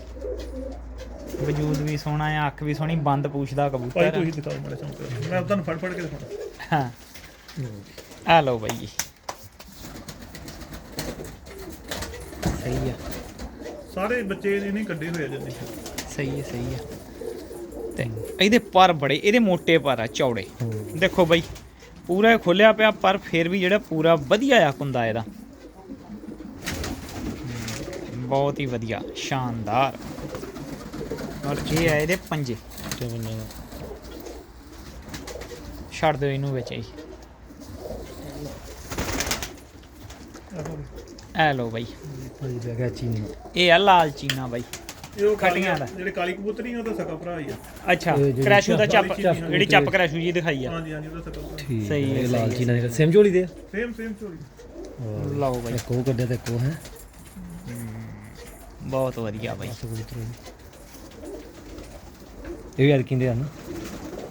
Speaker 1: ਵਜੂਦ ਵੀ ਸੋਹਣਾ ਆ ਅੱਖ ਵੀ ਸੋਹਣੀ ਬੰਦ ਪੂਛਦਾ
Speaker 2: ਭਾਈ
Speaker 1: ਕਬੂਤਰ
Speaker 2: ਤੁਸੀਂ ਦਿਖਾਓ ਮਾੜੇ ਸਾਹਮਣੇ ਮੈਂ ਤੁਹਾਨੂੰ ਫੜ ਫੜ ਕੇ ਦਿਖਾਉਣਾ।
Speaker 1: ਹਾਂ। ਆ ਲਓ ਬਾਈ ਜੀ ਸਹੀ ਆ।
Speaker 2: ਸਾਰੇ ਬੱਚੇ ਇਹਦੇ ਨਹੀਂ ਕੱਢੇ ਹੋਏ ਆ ਜੰਦੀ
Speaker 1: ਸਹੀ ਹੈ ਸਹੀ ਹੈ ਤੇ ਇਹਦੇ ਪਰ ਬੜੇ ਇਹਦੇ ਮੋٹے ਪਰ ਆ ਚੌੜੇ। ਦੇਖੋ ਬਾਈ ਪੂਰਾ ਖੋਲਿਆ ਪਿਆ ਪਰ ਫਿਰ ਵੀ ਜਿਹੜਾ ਪੂਰਾ ਵਧੀਆ ਆ ਕੁੰਦਾ ਇਹਦਾ। ਬਹੁਤ ਹੀ ਵਧੀਆ ਸ਼ਾਨਦਾਰ। ਔਰ ਇਹ ਹੈ ਇਹਦੇ ਪੰਜੇ। ਛੱਡ ਦਿਓ ਇਹਨੂੰ ਵਿੱਚ ਹੀ। ਐ ਬਾਈ।
Speaker 3: ਲੈ ਚੀਨੀ।
Speaker 1: ਇਹ ਆ ਲਾਲ ਚੀਨਾ ਬਾਈ।
Speaker 2: ਇਹ ਉਹ
Speaker 1: ਖੱਟੀਆਂ ਦਾ।
Speaker 2: ਜਿਹੜੇ ਕਾਲੀ ਕਬੂਤਰ ਨਹੀਂ ਉਹਦਾ ਸਕਾ ਭਰਾ ਹੀ ਆ।
Speaker 1: ਅੱਛਾ ਕ੍ਰੈਸ਼ੂ ਦਾ ਚੱਪ ਜਿਹੜੀ ਚੱਪ ਕ੍ਰੈਸ਼ੂ ਜੀ ਦਿਖਾਈ ਆ।
Speaker 2: ਹਾਂਜੀ ਹਾਂਜੀ ਉਹਦਾ ਸਕਾ
Speaker 3: ਠੀਕ
Speaker 1: ਸਹੀ ਹੈ,
Speaker 3: ਲਾਲ
Speaker 1: ਸਹੀ।
Speaker 3: ਚੀਨਾ ਦੇ ਸੇਮ ਜੋੜੀ ਦੇ ਆ?
Speaker 2: ਸੇਮ ਸੇਮ ਚੋਰੀ
Speaker 1: ਲਓ ਬਾਈ।
Speaker 3: ਇੱਕ ਉਹ ਕੱਢਿਆ ਤੇ ਇੱਕ ਉਹ ਹੈ।
Speaker 1: ਬਹੁਤ ਵਧੀਆ ਬਾਈ।
Speaker 3: ਇਹ ਵੀ ਅਰਕਿੰਦੇ ਆ ਨਾ?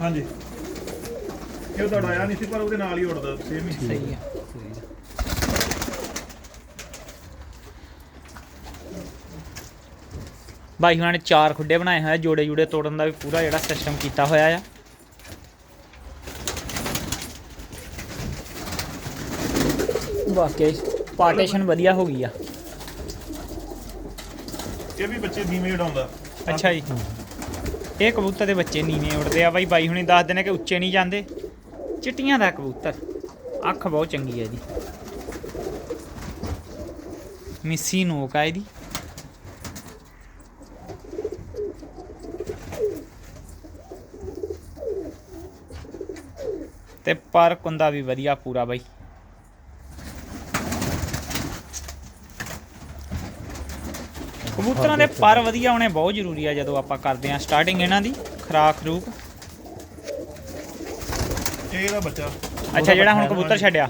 Speaker 2: ਹਾਂਜੀ। ਇਹ ਤਾਂ ਉਡਾਇਆ ਨਹੀਂ ਸੀ ਪਰ ਉਹਦੇ ਨਾਲ ਹੀ ਉੜਦਾ ਸੇਮ ਹੀ।
Speaker 1: ਸਹੀ ਆ ਬਾਈ ਉਹਨਾਂ ਨੇ ਚਾਰ ਖੁੱਡੇ ਬਣਾਏ ਹੋਏ ਆ ਜੋੜੇ ਜੋੜੇ ਤੋੜਨ ਦਾ ਵੀ ਪੂਰਾ ਜਿਹੜਾ ਸਿਸਟਮ ਕੀਤਾ ਹੋਇਆ ਆ। ਵਾਕਈ ਪਾਰਟੀਸ਼ਨ ਵਧੀਆ ਹੋ ਗਈ ਆ।
Speaker 2: ਇਹ ਵੀ ਬੱਚੇ ਧੀਮੇ ਉਡਾਉਂਦਾ।
Speaker 1: ਅੱਛਾ ਜੀ। ਇਹ ਕਬੂਤਰ ਦੇ ਬੱਚੇ ਨੀਵੇਂ ਉੜਦੇ ਆ ਬਾਈ ਬਾਈ ਹੁਣੀ ਦੱਸਦੇ ਨੇ ਕਿ ਉੱਚੇ ਨਹੀਂ ਜਾਂਦੇ। ਚਿੱਟੀਆਂ ਦਾ ਕਬੂਤਰ। ਅੱਖ ਬਹੁਤ ਚੰਗੀ ਹੈ ਇਹਦੀ। ਮਿੱਸੀ ਨੋਕ ਆ ਇਹਦੀ। ਤੇ ਪਰ ਕੁੰਦਾ ਵੀ ਵਧੀਆ ਪੂਰਾ ਬਾਈ। ਕਬੂਤਰਾਂ ਦੇ ਪਰ ਵਧੀਆ ਹੋਣੇ ਬਹੁਤ ਜ਼ਰੂਰੀ ਆ ਜਦੋਂ ਆਪਾਂ ਕਰਦੇ ਆ ਸਟਾਰਟਿੰਗ ਇਹਨਾਂ ਦੀ ਖਰਾਕ ਖਰੂਕ
Speaker 2: ਇਹ ਇਹਦਾ ਬੱਚਾ।
Speaker 1: ਅੱਛਾ ਜਿਹੜਾ ਹੁਣ ਕਬੂਤਰ ਛੱਡਿਆ।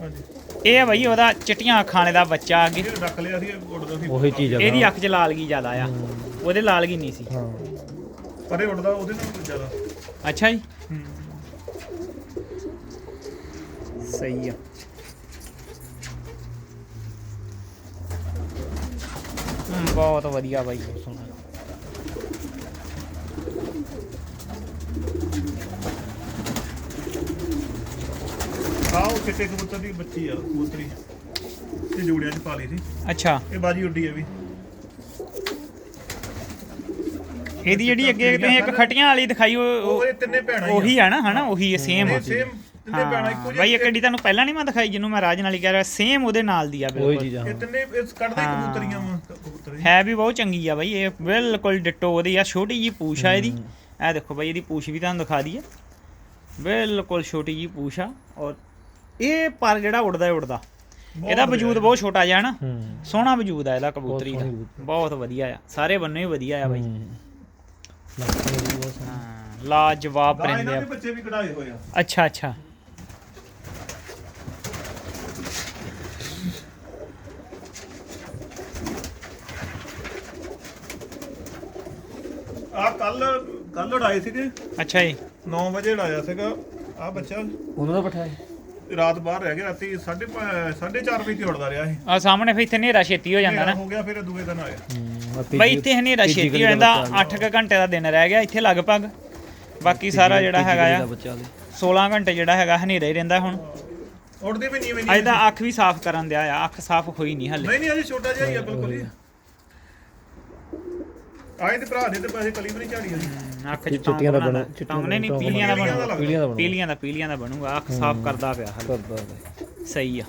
Speaker 2: ਹਾਂਜੀ।
Speaker 1: ਇਹ ਆ ਬਈ ਉਹਦਾ ਚਿੱਟੀਆਂ ਅੱਖਾਂ ਵਾਲੇ ਦਾ ਬੱਚਾ ਅੱਗੇ।
Speaker 2: ਰੱਖ ਲਿਆ ਸੀ ਉੜਦਾ ਸੀ।
Speaker 3: ਉਹੀ ਚੀਜ਼ ਆ
Speaker 1: ਇਹਦੀ ਅੱਖ 'ਚ ਲਾਲਗੀ ਜ਼ਿਆਦਾ ਆ। ਉਹਦੇ ਲਾਲਗੀ ਨਹੀਂ ਸੀ।
Speaker 3: ਹਾਂ।
Speaker 2: ਪਰ ਇਹ ਉੜਦਾ ਉਹਦੇ ਨਾਲ ਜ਼ਿਆਦਾ।
Speaker 1: ਅੱਛਾ ਜੀ।
Speaker 2: ਹੂੰ।
Speaker 1: ਸਹੀ ਆ। ਬਹੁਤ ਵਧੀਆ ਬਾਈ
Speaker 3: ਸੋਹਣਾ
Speaker 2: ਉਹ ਚਿੱਟੇ ਕਬੂਤਰ ਦੀ ਬੱਚੀ ਆ ਕਬੂਤਰੀ। ਇਹ ਜੋੜਿਆਂ 'ਚ ਪਾ ਲਈ ਸੀ।
Speaker 1: ਅੱਛਾ।
Speaker 2: ਇਹ ਬਾਜੀ ਉੱਡੀ ਆ ਵੀ।
Speaker 1: ਇਹਦੀ ਜਿਹੜੀ ਅੱਗੇ ਤੁਸੀਂ ਇੱਕ ਖਟੀਆਂ ਵਾਲੀ ਦਿਖਾਈ ਉਹ
Speaker 2: ਉਹ ਇਹ ਤਿੰਨੇ ਭੈਣਾਂ ਹੀ
Speaker 1: ਉਹੀ ਆ ਨਾ ਹਨਾ? ਉਹੀ ਸੇਮ
Speaker 2: ਇਹ ਸੇਮ ਤਿੰਨੇ ਭੈਣਾਂ ਇੱਕੋ
Speaker 1: ਹਾਂ
Speaker 2: ਜਿਹੀ
Speaker 1: ਬਾਈ ਇੱਕ ਅੱਡੀ ਤੁਹਾਨੂੰ ਪਹਿਲਾਂ ਨਹੀਂ ਮੈਂ ਦਿਖਾਈ ਜਿਹਨੂੰ ਮੈਂ ਰਾਜ ਨਾਲ ਹੀ ਕਹਿ ਰਿਹਾ ਸੇਮ ਉਹਦੇ ਨਾਲ ਦੀ ਆ
Speaker 3: ਉਹੀ
Speaker 1: ਬਿਲਕੁਲ।
Speaker 3: ਚੀਜ਼ ਆ।
Speaker 2: ਇਹ ਤਿੰਨੇ ਇਹ ਕੱਢਦੇ ਹੀ। ਕਬੂਤਰੀਆਂ ਵਾ ਕਬੂਤਰ। ਹੀ।
Speaker 1: ਹੈ ਵੀ ਬਹੁਤ ਚੰਗੀ ਆ ਬਾਈ ਇਹ ਬਿਲਕੁਲ ਡਿੱਟੋ ਉਹਦੀ ਆ ਛੋਟੀ ਜੀ ਪੂਛ ਆ ਇਹਦੀ। ਇਹ ਦੇਖੋ ਬਾਈ ਇਹਦੀ ਪੂਛ ਵੀ ਤੁਹਾਨੂੰ ਦਿਖਾ ਦਈਏ। ਬਿਲਕੁਲ ਛੋਟੀ ਜੀ ਪੂਛ ਆ ਔਰ ਇਹ ਪਰ ਜਿਹੜਾ ਉੜਦਾ ਹੀ ਉੜਦਾ ਇਹਦਾ ਵਜੂਦ ਬਹੁਤ ਛੋਟਾ ਜਿਹਾ ਨਾ।
Speaker 3: ਹੂੰ।
Speaker 1: ਸੋਹਣਾ ਵਜੂਦ ਆ ਇਹਦਾ ਕਬੂਤਰੀ ਦਾ।
Speaker 3: ਸੋਹਣੀ ਕਬੂਤਰੀ।
Speaker 1: ਬਹੁਤ ਵਧੀਆ ਆ। ਸਾਰੇ ਬੰਨੇ ਹੀ ਵਧੀਆ ਆ ਬਾਈ। ਹਾਂ। ਲਾਜਵਾਬ ਪਰਿੰਦੇ
Speaker 2: ਇਹਨਾਂ
Speaker 1: ਆ।
Speaker 2: ਦੇ ਬੱਚੇ ਵੀ ਕਢਾਏ ਹੋਏ ਆ।
Speaker 1: ਅੱਛਾ ਅੱਛਾ।
Speaker 2: ਆ ਕੱਲ ਕੱਲ ਉਡਾਏ ਸੀਗੇ।
Speaker 1: ਅੱਛਾ ਜੀ।
Speaker 2: 9 ਵਜੇ ਉਡਾਇਆ ਸੀਗਾ। ਆ ਬੱਚਾ।
Speaker 3: ਉਹਨਾਂ ਦਾ ਪਠਾ ਹੈ
Speaker 2: ਰਾਤ ਬਾਹਰ ਰਹਿ ਗਿਆ। ਰਾਤੀ 4:30 ਵਜੇ ਤੇ ਉੜਦਾ ਰਿਹਾ ਇਹ।
Speaker 1: ਆ ਸਾਹਮਣੇ ਫਿਰ ਇੱਥੇ ਹਨੇਰਾ ਛੇਤੀ ਹੋ ਜਾਂਦਾ ਨਾ।
Speaker 2: ਹੋ ਗਿਆ ਫਿਰ ਦੂਏ ਦਿਨ ਆਇਆ।
Speaker 1: ਬਈ ਇੱਥੇ ਹਨੇਰਾ ਛੇਤੀ ਹੋ ਜਾਂਦਾ। 8 ਕੁ ਘੰਟੇ ਦਾ ਦਿਨ ਰਹਿ ਗਿਆ। ਇੱਥੇ ਲਗਭਗ ਬਾਕੀ ਸਾਰਾ ਜਿਹੜਾ ਹੈਗਾ ਆ
Speaker 3: ਬੱਚਾ ਦੇ
Speaker 1: 16 ਘੰਟੇ ਜਿਹੜਾ ਹੈਗਾ ਹਨੇਰਾ ਹੀ ਰਹਿੰਦਾ ਹੁਣ।
Speaker 2: ਉੜਦੇ ਵੀ ਨਹੀਂ ਵੀ
Speaker 1: ਅੱਜ ਦਾ ਅੱਖ ਵੀ ਸਾਫ਼ ਕਰਨ ਦਿਆ ਆ। ਅੱਖ ਸਾਫ਼ ਹੋਈ ਨਹੀਂ ਹਲੇ।
Speaker 2: ਨਹੀਂ ਨਹੀਂ ਅਜੇ ਛੋਟਾ ਜਿਹਾ ਹੀ ਆ ਬਿਲਕੁਲ ਹੀ। ਆਏ ਤੇ ਭਰਾ ਦੇ ਤੇ ਪੈਸੇ ਕਲੀ ਵੀ ਨਹੀਂ ਝਾੜੀ ਹੋਈ
Speaker 1: ਅੱਖ ਚ
Speaker 3: ਚਿੱਟੀਆਂ ਦਾ
Speaker 1: ਟੌਂਗ
Speaker 3: ਬਣਾ
Speaker 1: ਟੌਂਗ ਨਹੀਂ ਨਹੀਂ ਪੀਲੀਆਂ ਦਾ
Speaker 2: ਦਾ ਲੱਗਦਾ।
Speaker 3: ਪੀਲੀਆਂ ਦਾ ਬਣਾ
Speaker 1: ਪੀਲੀਆਂ ਦਾ ਪੀਲੀਆਂ ਦਾ ਬਣੂਗਾ। ਅੱਖ ਸਾਫ਼ ਕਰਦਾ ਪਿਆ ਹਲੇ। ਸਹੀ ਆ।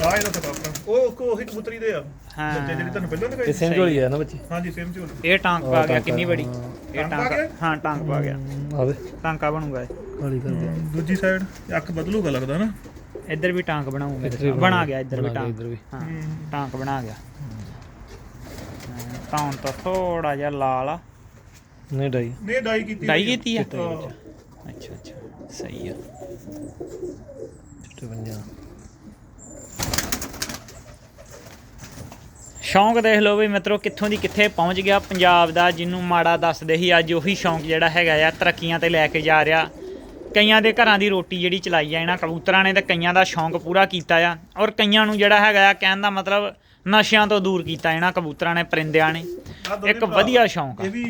Speaker 2: ਆ ਇਹਦਾ ਪਤਾ ਆਪਣਾ ਉਹ ਕੋ ਉਹੀ ਕਬੂਤਰੀ ਦੇ ਆ।
Speaker 1: ਹਾਂ।
Speaker 2: ਜਿਹੜੀ ਤੁਹਾਨੂੰ ਪਹਿਲਾਂ
Speaker 3: ਇਹ
Speaker 2: ਦਿਖਾਈ
Speaker 3: ਸੇਮ ਝੋਲੀ ਹੈ ਨਾ ਬੱਚੇ?
Speaker 2: ਹਾਂਜੀ ਸੇਮ ਝੋਲ।
Speaker 1: ਇਹ ਟਾਂਕ ਪਾ ਗਿਆ ਕਿੰਨੀ ਬੜੀ ਇਹ
Speaker 2: ਟਾਂਕ?
Speaker 1: ਹਾਂ ਟਾਂਕ ਪਾ ਗਿਆ।
Speaker 3: ਆਵੇ।
Speaker 1: ਟਾਂਕਾ ਬਣੂਗਾ ਇਹ।
Speaker 3: ਕਾਲੀ ਕਰਦੇ
Speaker 2: ਦੂਜੀ ਸਾਈਡ ਅੱਖ ਬਦਲੂਗਾ ਲੱਗਦਾ ਨਾ।
Speaker 1: ਇੱਧਰ ਵੀ ਟਾਂਕ ਬਣਾਉਂਗੇ। ਬਣਾ ਗਿਆ ਇੱਧਰ ਵੀ
Speaker 3: ਬਣਾ
Speaker 1: ਟਾਂਕ।
Speaker 3: ਇੱਧਰ ਵੀ।
Speaker 1: ਹਾਂ ਟਾਂਕ ਬਣਾ ਗਿਆ। ਤਾਂ ਤਾਂ ਥੋੜਾ ਜਿਹਾ ਲਾਲ ਆ।
Speaker 3: ਨਹੀਂ ਡਾਈ।
Speaker 2: ਨੇ ਡਾਈ ਕੀਤੀ
Speaker 1: ਡਾਈ। ਕੀਤੀ ਆ?
Speaker 2: ਹਾਂ।
Speaker 1: ਅੱਛਾ ਅੱਛਾ। ਸਹੀ ਆ।
Speaker 3: ਚਿੱਟੇ ਪੰਜਾ
Speaker 1: ਸ਼ੌਂਕ ਦੇਖ ਲਓ ਵੀ ਮਿੱਤਰੋ ਕਿੱਥੋਂ ਦੀ ਕਿੱਥੇ ਪਹੁੰਚ ਗਿਆ ਪੰਜਾਬ ਦਾ ਜਿਹਨੂੰ ਮਾੜਾ ਦੱਸਦੇ ਸੀ ਅੱਜ ਉਹੀ ਸ਼ੌਂਕ ਜਿਹੜਾ ਹੈਗਾ ਆ ਤਰੱਕੀਆਂ ਤੇ ਲੈ ਕੇ ਜਾ ਰਿਹਾ। ਕਈਆਂ ਦੇ ਘਰਾਂ ਦੀ ਰੋਟੀ ਜਿਹੜੀ ਚਲਾਈ ਆ ਇਹਨਾਂ ਕਬੂਤਰਾਂ ਨੇ ਤੇ ਕਈਆਂ ਦਾ ਸ਼ੌਂਕ ਪੂਰਾ ਕੀਤਾ ਆ। ਔਰ ਕਈਆਂ ਨੂੰ ਜਿਹੜਾ ਹੈਗਾ ਆ ਕਹਿਣ ਦਾ ਮਤਲਬ ਨਸ਼ਿਆਂ ਤੋਂ ਦੂਰ ਕੀਤਾ ਇਹਨਾਂ ਕਬੂਤਰਾਂ ਨੇ ਪਰਿੰਦਿਆਂ ਨੇ। ਇੱਕ ਵਧੀਆ ਸ਼ੌਂਕ ਆ।
Speaker 2: ਇਹ ਵੀ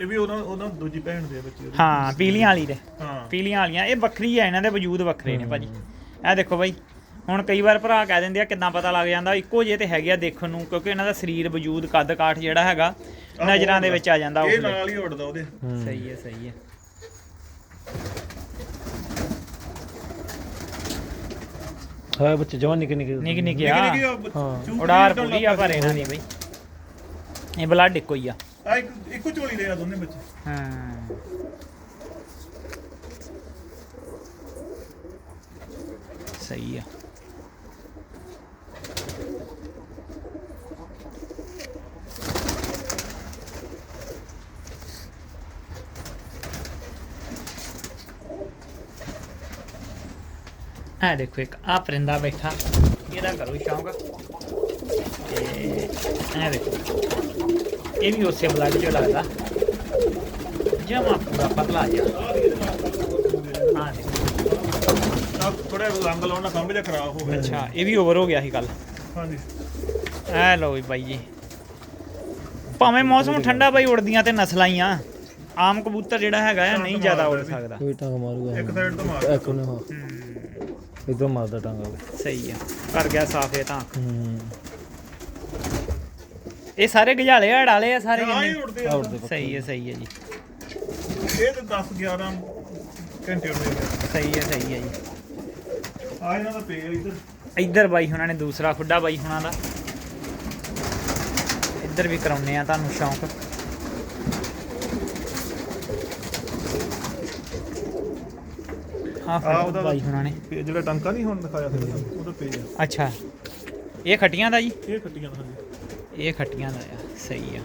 Speaker 2: ਇਹ ਵੀ ਉਹਨਾਂ ਉਹਨਾਂ ਦੂਜੀ ਭੈਣ ਦੇ ਬੱਚੇ ਉਹਦੇ।
Speaker 1: ਹਾਂ ਪੀਲੀਆਂ ਵਾਲੀ ਦੇ।
Speaker 2: ਹਾਂ।
Speaker 1: ਪੀਲੀਆਂ ਵਾਲੀਆਂ ਇਹ ਵੱਖਰੀ ਆ ਇਹਨਾਂ ਦੇ ਵਜੂਦ ਵੱਖਰੇ ਨੇ ਭਾਜੀ। ਇਹ ਦੇਖੋ ਬਾਈ ਹੁਣ ਕਈ ਵਾਰ ਭਰਾ ਕਹਿ ਦਿੰਦੇ ਆ ਕਿੱਦਾਂ ਪਤਾ ਲੱਗ ਜਾਂਦਾ ਇੱਕੋ ਜਿਹੇ ਤੇ ਹੈਗੇ ਆ ਦੇਖਣ ਨੂੰ ਕਿਉਂਕਿ ਇਹਨਾਂ ਦਾ ਸਰੀਰ ਵਜੂਦ ਕੱਦ ਕਾਠ ਜਿਹੜਾ ਹੈਗਾ ਨਜ਼ਰਾਂ ਦੇ ਵਿੱਚ ਆ ਜਾਂਦਾ
Speaker 2: ਇਹ
Speaker 1: ਉਹ
Speaker 2: ਨਾਲ ਹੀ ਉੱਡਦਾ ਉਹਦੇ।
Speaker 1: ਸਹੀ ਹੈ ਸਹੀ ਹੈ।
Speaker 3: ਹਾਂ ਬੱਚੇ ਜਵਾਨ ਨਿੱਕੇ ਨਿੱਕੇ
Speaker 1: ਨਿੱਕ ਨਿੱਕ
Speaker 2: ਨਿੱਕੇ ਨਿੱਕੇ
Speaker 1: ਆ
Speaker 3: ਹਾਂ।
Speaker 1: ਉਡਾਰ ਪੂਰੀ ਆ ਪਰ ਇਹਨਾਂ ਦੀ ਬਈ। ਇਹ ਬਲੱਡ ਇੱਕੋ ਹੀ ਆ।
Speaker 2: ਆ ਇੱਕ ਇੱਕੋ ਝੋਲੀ ਦੇ ਆ ਦੋਨੇ ਬੱਚੇ
Speaker 1: ਹਾਂ। ਸਹੀ ਆ। ਆ ਦੇਖੋ ਇੱਕ ਆ ਪਰਿੰਦਾ ਬੈਠਾ। ਇਹਦਾ ਕਰੋ ਸ਼ੌਂਕ ਤੇ ਆ ਦੇਖੋ। ਇਹ ਵੀ ਉਸੇ ਬਲੱਡ ਚੋਂ ਲੱਗਦਾ। ਜਮਾ ਪੂਰਾ ਪਤਲਾ ਦੇਖੋ।
Speaker 2: ਆ ਥੋੜਾ ਰੰਗ ਲਾਉਣ ਨਾਲ ਖੰਭ ਜਿਹਾ ਖਰਾਬ ਹੋ ਗਿਆ।
Speaker 1: ਅੱਛਾ ਇਹ ਵੀ ਓਵਰ ਹੋ ਗਿਆ ਸੀ ਕੱਲ।
Speaker 2: ਹਾਂਜੀ।
Speaker 1: ਐ ਲਓ ਵੀ ਬਾਈ ਜੀ। ਭਾਵੇਂ ਮੌਸਮ ਠੰਡਾ ਬਾਈ ਉੜਦੀਆਂ ਤੇ ਨਸਲਾਂ ਹੀ ਆ। ਆਮ ਕਬੂਤਰ ਜਿਹੜਾ ਹੈਗਾ ਆ ਨਹੀਂ ਜ਼ਿਆਦਾ ਉੜ ਸਕਦਾ।
Speaker 3: ਕੋਈ ਟਾਂਗ ਮਾਰੂਗਾ।
Speaker 2: ਇੱਕ ਸਾਈਡ ਤੋਂ ਮਾਰ
Speaker 3: ਇੱਕ ਉਹਨੇ ਹਾਂ। ਇਧਰ ਮਾਰਦਾ ਟਾਂਗ
Speaker 1: ਸਹੀ ਆ ਕਰ ਗਿਆ ਸਾਫ਼ ਇਹ ਤਾਂ।
Speaker 3: ਹੂੰ।
Speaker 1: ਇਹ ਸਾਰੇ ਗਜਾਲੇ ਹੜਾਲੇ ਆ ਸਾਰੇ
Speaker 2: ਹਾਂ ਹੀ
Speaker 1: ਕਿੰਨੇ?
Speaker 2: ਉੱਡਦੇ ਆ।
Speaker 3: ਆਉੜਦੇ
Speaker 1: ਸਹੀ ਹੈ ਸਹੀ ਹੈ ਜੀ।
Speaker 2: ਇਹ ਤੇ 10 11 ਘੰਟੇ ਉੱਡਦੇ ਆ।
Speaker 1: ਸਹੀ ਹੈ ਸਹੀ ਹੈ ਜੀ।
Speaker 2: ਆ ਇਹਨਾਂ ਦਾ ਪੇ ਇੱਧਰ।
Speaker 1: ਇੱਧਰ ਬਾਈ ਹੁਣਾਂ ਨੇ ਦੂਸਰਾ ਖੁੱਡਾ ਬਾਈ ਹੁਣਾਂ ਦਾ। ਇੱਧਰ ਵੀ ਕਰਾਉਨੇ ਆ ਤੁਹਾਨੂੰ ਸ਼ੌਂਕ। ਹਾਂ
Speaker 2: ਆ
Speaker 1: ਫਿਰ
Speaker 2: ਉਹਦਾ
Speaker 1: ਬਾਈ ਹੁਣਾਂ ਨੇ।
Speaker 2: ਪੇ ਜਿਹੜਾ ਟੰਕਾ ਨਹੀਂ ਹੁਣ ਦਿਖਾਇਆ ਸੀ ਉਹਦਾ ਪੇ ਆ।
Speaker 1: ਅੱਛਾ। ਇਹ ਖੱਟੀਆਂ ਦਾ ਜੀ?
Speaker 2: ਇਹ ਖੱਟੀਆਂ ਦਾ ਹਾਂਜੀ।
Speaker 1: ਇਹ ਖੱਟੀਆਂ ਦਾ ਆ ਸਹੀ ਆ।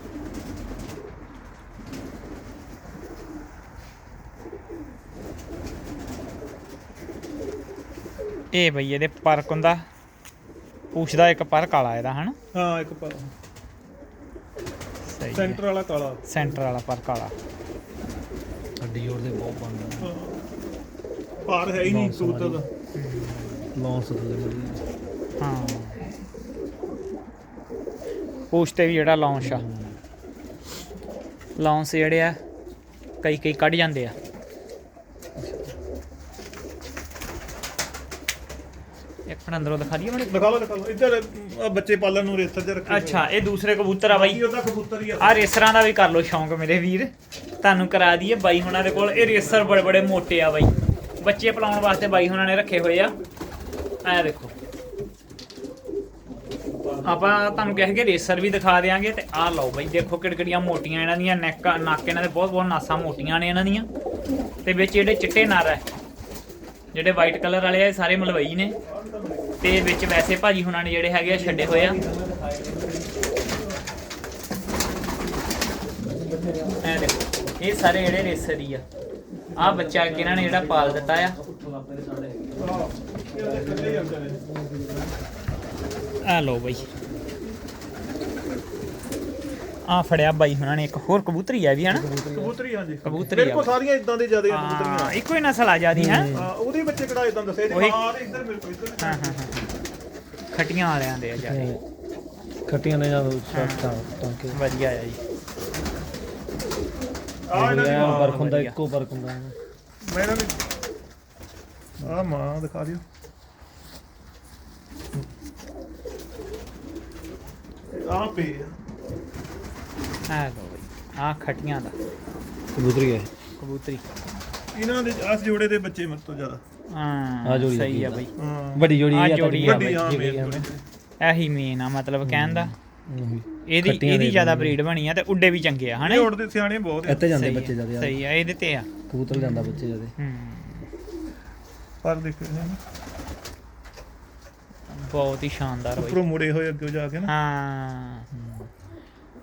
Speaker 1: ਇਹ ਬਈ ਇਹਦੇ ਪਰ ਕੁੰਦਾ ਪੁੱਛਦਾ ਇੱਕ ਪਰ ਕਾਲਾ ਇਹਦਾ ਹਨ?
Speaker 2: ਹਾਂ ਇੱਕ
Speaker 1: ਸਹੀ
Speaker 2: ਸੈਂਟਰ ਵਾਲਾ ਕਾਲਾ।
Speaker 1: ਸੈਂਟਰ ਵਾਲਾ ਪਰ ਕਾਲਾ
Speaker 3: ਅੱਡੀ ਜੋੜ ਦੇ ਬਹੁਤ ਬੰਦਾ
Speaker 2: ਹਾਂ। ਭਾਰ ਹੈ ਹੀ ਨਹੀਂ ਕਬੂਤਰ ਦਾ।
Speaker 3: ਲੌਂਸ ਥੱਲੇ ਮੜੀ
Speaker 1: ਹਾਂ। ਪੂਛ ਤੇ ਵੀ ਜਿਹੜਾ ਲੌਂਚ ਆ। ਲੌਂਚ ਜਿਹੜੇ ਆ ਕਈ ਕਈ ਕੱਢ ਜਾਂਦੇ ਆ। ਇੱਕ ਮਿੰਟ ਅੰਦਰੋਂ ਦਿਖਾ ਦਈਏ ਮੈਨੂੰ
Speaker 2: ਦਿਖਾ ਲਓ ਦਿਖਾ ਲਓ। ਇੱਧਰ ਆਹ ਬੱਚੇ ਪਾਲਣ ਨੂੰ ਰੇਸਰ ਚ ਰੱਖੇ
Speaker 1: ਅੱਛਾ ਇਹ ਦੂਸਰੇ ਕਬੂਤਰ ਆ ਬਾਈ।
Speaker 2: ਬਾਈ ਉਹਦਾ ਕਬੂਤਰ ਹੀ ਆ।
Speaker 1: ਆ ਰੇਸਰਾਂ ਦਾ ਵੀ ਕਰ ਲਓ ਸ਼ੌਂਕ ਮੇਰੇ ਵੀਰ। ਤੁਹਾਨੂੰ ਕਰਾ ਦਈਏ ਬਾਈ ਹੁਣਾਂ ਦੇ ਕੋਲ। ਇਹ ਰੇਸਰ ਬੜੇ ਬੜੇ ਮੋਟੇ ਆ ਬਾਈ। ਬੱਚੇ ਪਲਾਉਣ ਵਾਸਤੇ ਬਾਈ ਹੁਣਾਂ ਨੇ ਰੱਖੇ ਹੋਏ ਆ। ਆ ਦੇਖੋ। ਆਪਾਂ ਤੁਹਾਨੂੰ ਕਹਿ ਕੇ ਰੇਸਰ ਵੀ ਦਿਖਾ ਦੇਾਂਗੇ ਤੇ ਆਹ ਲਓ ਬਾਈ, ਦੇਖੋ ਕਿੜਕੜੀਆਂ ਮੋਟੀਆਂ ਇਹਨਾਂ ਦੀਆਂ, ਨੈਕ ਨੱਕ ਇਹਨਾਂ ਦੇ ਬਹੁਤ ਬਹੁਤ ਨਾਸਾਂ ਮੋਟੀਆਂ ਨੇ ਇਹਨਾਂ ਦੀਆਂ। ਤੇ ਵਿੱਚ ਜਿਹੜੇ ਚਿੱਟੇ ਨਰ ਹੈ ਜਿਹੜੇ ਵਾਈਟ ਕਲਰ ਵਾਲੇ ਆ ਸਾਰੇ ਮਲਵਈ ਨੇ। ਤੇ ਵਿੱਚ ਵੈਸੇ ਭਾਜੀ ਹੁਣਾਂ ਨੇ ਜਿਹੜੇ ਹੈਗੇ ਆ, ਛੱਡੇ ਹੋਏ ਆ। ਇਹ ਦੇਖੋ, ਇਹ ਸਾਰੇ ਜਿਹੜੇ ਰੇਸਰ ਹੀ ਆ। ਆ ਬੱਚਾ ਅੱਗੇ ਇਹਨਾਂ ਨੇ ਜਿਹੜਾ ਪਾਲ ਦਿੱਤਾ ਆ। ਆ ਲਓ ਬਾਈ। ਆ ਫੜਿਆ ਬਾਈ ਹੁਣਾਂ ਨੇ ਇੱਕ ਹੋਰ ਕਬੂਤਰੀ ਆ ਵੀ ਹਨਾ?
Speaker 2: ਕਬੂਤਰੀ ਹਾਂਜੀ।
Speaker 1: ਕਬੂਤਰੀ
Speaker 2: ਮੇਰੇ ਕੋਲ
Speaker 1: ਆ।
Speaker 2: ਸਾਰੀਆਂ ਇਦਾਂ ਦੇ ਜਿਆਦੇ
Speaker 1: ਹਾਂ
Speaker 2: ਕਬੂਤਰੀਆਂ
Speaker 1: ਇੱਕੋ ਹੀ ਨਸਲ ਆ ਜਾਂਦੀ ਹੈ?
Speaker 2: ਹਾਂ ਉਹਦੇ ਬੱਚੇ ਕਿਹੜਾ ਇਦਾਂ ਦੱਸੇ ਜੀ
Speaker 1: ਉਹੀ-
Speaker 2: ਹਾਂ ਤੇ ਇੱਧਰ ਮੇਰੇ ਕੋਲ ਇੱਧਰ
Speaker 1: ਹਾਂ ਹਾਂ ਹਾਂ ਖਟੀਆਂ ਵਾਲਿਆਂ ਦੇ ਆ ਜਾਰੇ
Speaker 3: ਖੱਟੀਆਂ ਨੇ ਜਾਂ ਤਾਂ ਤਾਂ ਕਿ
Speaker 1: ਵਧੀਆ ਆ ਜੀ।
Speaker 2: ਆ ਇਹਨਾਂ ਦੀ
Speaker 3: ਇਹ
Speaker 2: ਮਾਂ
Speaker 3: ਵਰਕ ਹੁੰਦਾ
Speaker 1: ਵਧੀਆ।
Speaker 3: ਇੱਕੋ ਵਰਕ ਹੁੰਦਾ
Speaker 2: ਮੈਂ ਇਹਨਾਂ ਦੀ ਆ ਮਾਂ ਦਿਖਾ ਦਿਓ। ਆ ਪੇ
Speaker 1: ਆ। ਲਓ ਬਾਈ ਆ ਖਟੀਆਂ ਦਾ।
Speaker 3: ਕਬੂਤਰੀ ਹੈ
Speaker 1: ਕਬੂਤਰੀ।
Speaker 2: ਇਹਨਾਂ ਦੇ ਆਸ ਜੋੜੇ ਦੇ ਬੱਚੇ ਮੇਰੇ ਤੋਂ ਜ਼ਿਆਦਾ।
Speaker 1: ਹਾਂ
Speaker 3: ਆਹ ਜੋੜੀ
Speaker 1: ਸਹੀ ਆ
Speaker 3: ਲੱਗੀ
Speaker 1: ਬਾਈ।
Speaker 2: ਹਾਂ।
Speaker 3: ਵੱਡੀ ਜੋੜੀ
Speaker 1: ਆਹ
Speaker 3: ਇਹ
Speaker 1: ਜੋੜੀ ਆ
Speaker 2: ਵੱਡੀ। ਆ ਮੇਰੀ
Speaker 1: ਇਹੀ ਮੇਨ ਆ ਮਤਲਬ ਕਹਿਣ ਦਾ। ਇਹਦੀ ਇਹਦੀ ਜ਼ਿਆਦਾ ਬਰੀਡ ਬਣੀ ਆ ਤੇ ਉੱਡੇ ਵੀ ਚੰਗੇ ਆ ਹਨਾ
Speaker 2: ਇਹ ਉੜਦੇ ਸਿਆਣੇ ਬਹੁਤ
Speaker 3: ਇੱਥੇ ਜਾਂਦੇ
Speaker 1: ਸਹੀ ਆ,
Speaker 3: ਬੱਚੇ ਜ਼ਿਆਦਾ।
Speaker 1: ਸਹੀ ਆ ਇਹਦੇ ਤੇ ਆ।
Speaker 3: ਕਬੂਤਰ ਜਾਂਦਾ ਬੱਚੇ ਜ਼ਿਆਦਾ।
Speaker 1: ਹੂੰ।
Speaker 2: ਪਰ ਦੇਖੋ ਇਹਨਾਂ ਨੂੰ
Speaker 1: ਬਹੁਤ ਹੀ ਸ਼ਾਨਦਾਰ ਬਾਈ।
Speaker 2: ਉੱਪਰੋਂ ਮੁੜੇ ਹੋਏ ਅੱਗੇ ਜਾ ਕੇ ਨਾ।
Speaker 1: ਹਾਂ।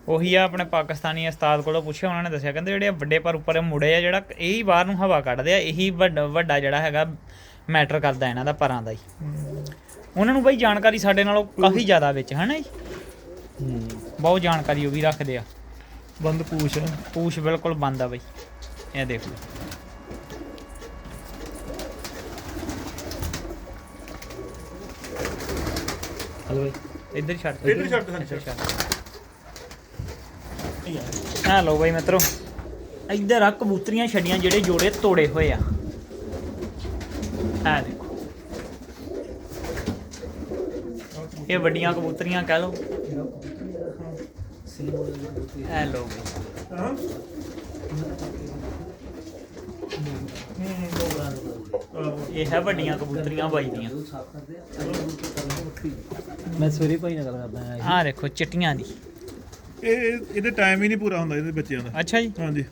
Speaker 1: ਉਹੀ ਆ ਆਪਣੇ ਪਾਕਿਸਤਾਨੀ ਉਸਤਾਦ ਕੋਲੋਂ ਪੁੱਛਿਆ ਉਹਨਾਂ ਨੇ ਦੱਸਿਆ ਕਹਿੰਦੇ ਜਿਹੜੇ ਵੱਡੇ ਪਰ ਉੱਪਰ ਮੁੜੇ ਆ ਜਿਹੜਾ ਇਹ ਹੀ ਬਾਹਰ ਨੂੰ ਹਵਾ ਕੱਢਦੇ ਆ ਇਹੀ ਵੱਡਾ ਵੱਡਾ ਜਿਹੜਾ ਹੈਗਾ ਮੈਟਰ ਕਰਦਾ ਇਹਨਾਂ ਦਾ ਪਰਾਂ ਦਾ ਹੀ। ਉਹਨਾਂ ਨੂੰ ਬਈ ਜਾਣਕਾਰੀ ਸਾਡੇ ਨਾਲੋਂ ਕਾਫੀ ਜ਼ਿਆਦਾ ਵਿੱਚ ਹਨਾ ਜੀ? ਬਹੁਤ ਜਾਣਕਾਰੀ ਉਹ ਵੀ ਰੱਖਦੇ ਆ।
Speaker 2: ਬੰਦ ਪੂਛ।
Speaker 1: ਪੂਛ ਬਿਲਕੁਲ ਬੰਦ ਆ ਬਈ। ਇਹ ਦੇਖ ਲਓ।
Speaker 3: ਹਲੋ ਬਾਈ।
Speaker 1: ਇੱਧਰ ਹੀ ਛੱਡ
Speaker 2: ਇੱਧਰ ਛੱਡ। ਦੇ,
Speaker 1: ਛੱਡ। ਆ ਲਓ ਬਈ ਮਿੱਤਰੋ। ਇੱਧਰ ਆ ਕਬੂਤਰੀਆਂ ਛੱਡੀਆਂ ਜਿਹੜੇ ਜੋੜੇ ਤੋੜੇ ਹੋਏ ਆ। ਆ ਦੇਖੋ। ਇਹ ਵੱਡੀਆਂ ਕਬੂਤਰੀਆਂ ਕਹਿ ਲਓ। ਇਹ ਲਓ ਬਈ
Speaker 2: ਹਾਂ
Speaker 1: ਇਹ ਹੈ ਵੱਡੀਆਂ ਕਬੂਤਰੀਆਂ ਬਾਈ ਦੀਆਂ
Speaker 3: ਮੈਂ ਸਵੇਰੇ ਭਾਈ ਨਾਲ ਗੱਲ ਕਰਦਾ ਹਾਂ।
Speaker 1: ਆਹ ਦੇਖੋ ਚਿੱਟੀਆਂ ਦੀ।
Speaker 2: ਇਹ ਇਹਦੇ ਟਾਈਮ ਹੀ ਨਹੀਂ ਪੂਰਾ ਹੁੰਦਾ ਇਹਦੇ ਬੱਚਿਆਂ ਦਾ।
Speaker 1: ਅੱਛਾ ਜੀ।
Speaker 2: ਹਾਂਜੀ।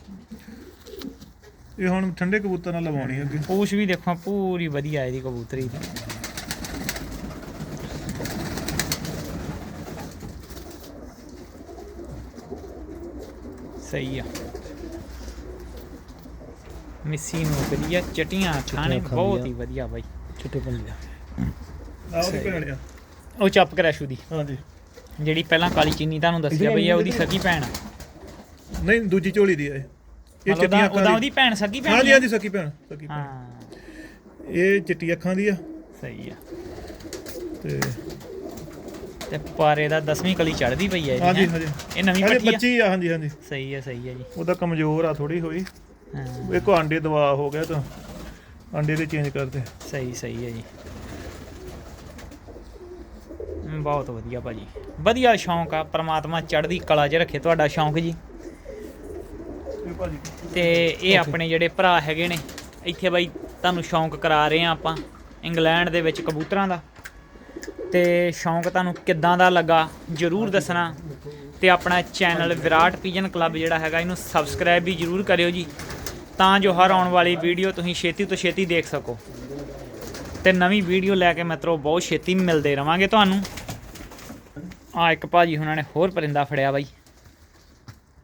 Speaker 2: ਇਹ ਹੁਣ ਠੰਡੇ ਕਬੂਤਰ ਨਾਲ ਲਵਾਉਣੀ ਅੱਗੇ।
Speaker 1: ਪੂਛ ਵੀ ਦੇਖੋ ਪੂਰੀ ਵਧੀਆ ਇਹਦੀ ਕਬੂਤਰੀ ਦੀ। ਸਹੀ ਆ। ਮਿੱਸੀ ਨੂੰ ਵਧੀਆ ਚਟੀਆਂ ਖਾਣੇ ਬਹੁਤ
Speaker 3: ਆ।
Speaker 1: ਹੀ ਵਧੀਆ ਬਾਈ।
Speaker 3: ਛੋਟੇ ਪੰਜੇ
Speaker 2: ਆਹ ਉਹਦੀ ਭੈਣ ਆ
Speaker 1: ਉਹ ਚੱਪ ਕਰਾਸ਼ੂ ਦੀ
Speaker 2: ਹਾਂਜੀ।
Speaker 1: ਜਿਹੜੀ ਪਹਿਲਾਂ ਕਾਲੀ ਚੀਨੀ ਤੁਹਾਨੂੰ ਦੱਸਿਆ ਬਈ ਇਹ ਉਹਦੀ ਸਗੀ ਭੈਣ ਆ।
Speaker 2: ਨਹੀਂ ਦੂਜੀ ਝੋਲੀ ਦੀ ਆ ਇਹ। ਇਹ
Speaker 1: ਮਤਲਬ
Speaker 2: ਚਿੱਟੀਆਂ
Speaker 1: ਉਹਦਾ
Speaker 2: ਅੱਖਾਂ
Speaker 1: ਉਹਦਾ
Speaker 2: ਦੀ
Speaker 1: ਉਹਦੀ ਭੈਣ ਸਗੀ ਭੈਣ
Speaker 2: ਹਾਂਜੀ
Speaker 1: ਹੀ ਆ?
Speaker 2: ਹਾਂਜੀ ਸਕੀ ਭੈਣ ਸਕੀ ਭੈਣ।
Speaker 1: ਹਾਂ।
Speaker 2: ਇਹ ਚਿੱਟੀ ਅੱਖਾਂ ਦੀ ਆ।
Speaker 1: ਸਹੀ ਆ।
Speaker 2: ਤੇ
Speaker 1: ਤੇ ਪਾਰੇ ਦਾ 10ਵੀਂ ਕਲੀ ਚੜਦੀ ਪਈ ਹੈ ਇਹਦੀ,
Speaker 2: ਹਾਂਜੀ? ਹਾਂਜੀ।
Speaker 1: ਇਹ ਨਵੀਂ
Speaker 2: ਹਾਂਜੀ
Speaker 1: ਪੱਠੀ ਆ?
Speaker 2: ਬੱਚੀ ਆ ਹਾਂਜੀ ਹਾਂਜੀ।
Speaker 1: ਸਹੀ ਹੈ ਸਹੀ ਹੈ ਜੀ।
Speaker 2: ਉਹਦਾ ਕਮਜ਼ੋਰ ਆ ਥੋੜੀ ਹੋਈ।
Speaker 1: ਹਾਂ।
Speaker 2: ਇੱਕ ਆਂਡੇ ਦਵਾ ਹੋ ਗਿਆ ਤਾਂ ਆਂਡੇ ਦੇ ਚੇਂਜ ਕਰਦੇ
Speaker 1: ਸਹੀ ਸਹੀ ਹੈ ਜੀ। ਬਹੁਤ ਵਧੀਆ ਭਾਜੀ। ਵਧੀਆ ਸ਼ੌਂਕ ਆ ਪ੍ਰਮਾਤਮਾ ਚੜ੍ਹਦੀ ਕਲਾ 'ਚ ਰੱਖੇ ਤੁਹਾਡਾ ਸ਼ੌਂਕ ਜੀ।
Speaker 2: ਇਹ
Speaker 1: ਤੇ ਇਹ ਆਪਣੇ ਜਿਹੜੇ ਭਰਾ ਹੈਗੇ ਨੇ ਇੱਥੇ ਬਾਈ ਤੁਹਾਨੂੰ ਸ਼ੌਂਕ ਕਰਾ ਰਹੇ ਆ ਆਪਾਂ ਇੰਗਲੈਂਡ ਦੇ ਵਿੱਚ ਕਬੂਤਰਾਂ ਦਾ। ਤੇ ਸ਼ੌਂਕ ਤੁਹਾਨੂੰ ਕਿੱਦਾਂ ਦਾ ਲੱਗਾ ਜਰੂਰ ਦੱਸਣਾ। ਤੇ ਆਪਣਾ ਚੈਨਲ ਵਿਰਾਟ ਪੀਜਨ ਕਲੱਬ ਜਿਹੜਾ ਹੈਗਾ ਇਹਨੂੰ ਸਬਸਕ੍ਰਾਈਬ ਵੀ ਜਰੂਰ ਕਰਿਓ ਜੀ। ਤਾਂ ਜੋ ਹਰ ਆਉਣ ਵਾਲੀ ਵੀਡੀਓ ਤੁਸੀਂ ਛੇਤੀ ਤੋਂ ਛੇਤੀ ਦੇਖ ਸਕੋ। ਤੇ ਨਵੀਂ ਵੀਡੀਓ ਲੈ ਕੇ ਮਿੱਤਰੋ ਬਹੁਤ ਛੇਤੀ ਮਿਲਦੇ ਰਵਾਂਗੇ ਤੁਹਾਨੂੰ। ਆ ਇੱਕ ਭਾਜੀ ਉਹਨਾਂ ਨੇ ਹੋਰ ਪਰਿੰਦਾ ਫੜਿਆ ਬਾਈ।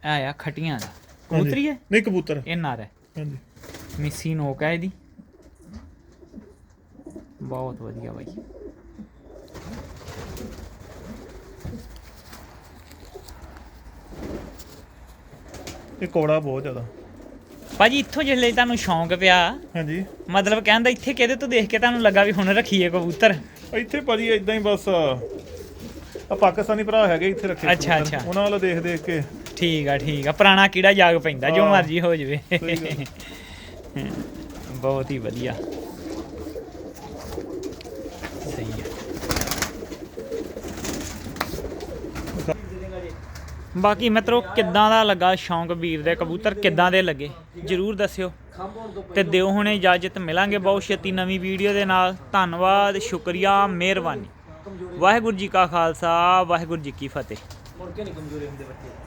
Speaker 1: ਆ ਆ ਖਟੀਆਂ ਦਾ। ਕਬੂਤਰੀ ਹੈ?
Speaker 2: ਨਹੀਂ ਕਬੂਤਰ।
Speaker 1: ਇਹ ਨਰ ਹੈ।
Speaker 2: ਹਾਂਜੀ।
Speaker 1: ਮਿੱਸੀ ਨੋਕ ਹੈ ਇਹਦੀ। ਬਹੁਤ ਵਧੀਆ ਬਾਈ।
Speaker 2: ਇਹ ਕੋੜਾ ਬਹੁਤ ਜ਼ਿਆਦਾ
Speaker 1: ਭਾਜੀ ਇੱਥੋਂ ਜਿਹੜੇ ਤੁਹਾਨੂੰ ਸ਼ੌਂਕ ਪਿਆ
Speaker 2: ਹਾਂਜੀ
Speaker 1: ਮਤਲਬ ਕਹਿੰਦਾ ਇੱਥੇ ਕਿਹਦੇ ਤੋਂ ਦੇਖ ਕੇ ਤੁਹਾਨੂੰ ਲੱਗਾ ਵੀ ਹੁਣ ਰੱਖੀਏ ਕਬੂਤਰ
Speaker 2: ਇੱਥੇ ਭਾਜੀ ਇਦਾਂ ਹੀ ਬਸ ਆ ਪਾਕਿਸਤਾਨੀ ਭਰਾ ਹੈਗੇ ਇੱਥੇ ਰੱਖੇ
Speaker 1: ਅੱਛਾ,
Speaker 2: ਕਬੂਤਰ।
Speaker 1: ਅੱਛਾ।
Speaker 2: ਉਹਨਾਂ ਵੱਲੋਂ ਦੇਖ ਦੇਖ ਕੇ
Speaker 1: ਠੀਕ ਆ ਠੀਕ ਆ ਪੁਰਾਣਾ ਕੀੜਾ ਜਾਗ ਪੈਂਦਾ ਜੋ
Speaker 2: ਹਾਂ।
Speaker 1: ਮਰਜ਼ੀ ਹੋ ਜਵੇ
Speaker 2: ਸਹੀ ਗੱਲ।
Speaker 1: ਬਹੁਤ ਹੀ ਵਧੀਆ ਬਾਕੀ ਮਿੱਤਰੋ, ਕਿੱਦਾਂ ਦਾ ਲੱਗਾ ਸ਼ੌਂਕ ਵੀਰ ਦੇ? ਕਬੂਤਰ ਕਿੱਦਾਂ ਦੇ ਲੱਗੇ? ਜਰੂਰ ਦੱਸਿਓ। ਤੇ ਦਿਓ ਹੁਣੇ ਇਜਾਜ਼ਤ, ਮਿਲਾਂਗੇ ਬਹੁਤ ਛੇਤੀ ਨਵੀਂ ਵੀਡੀਓ ਦੇ ਨਾਲ। ਧੰਨਵਾਦ, ਸ਼ੁਕਰੀਆ, ਮਿਹਰਬਾਨੀ। ਵਾਹਿਗੁਰੂ ਜੀ ਕਾ ਖਾਲਸਾ, ਵਾਹਿਗੁਰੂ ਜੀ ਕੀ ਫਤਿਹ।
Speaker 3: ਮੁੜ ਕੇ ਨਹੀਂ ਕਮਜ਼ੋਰੀ ਹੁੰਦੇ ਬੱਚੇ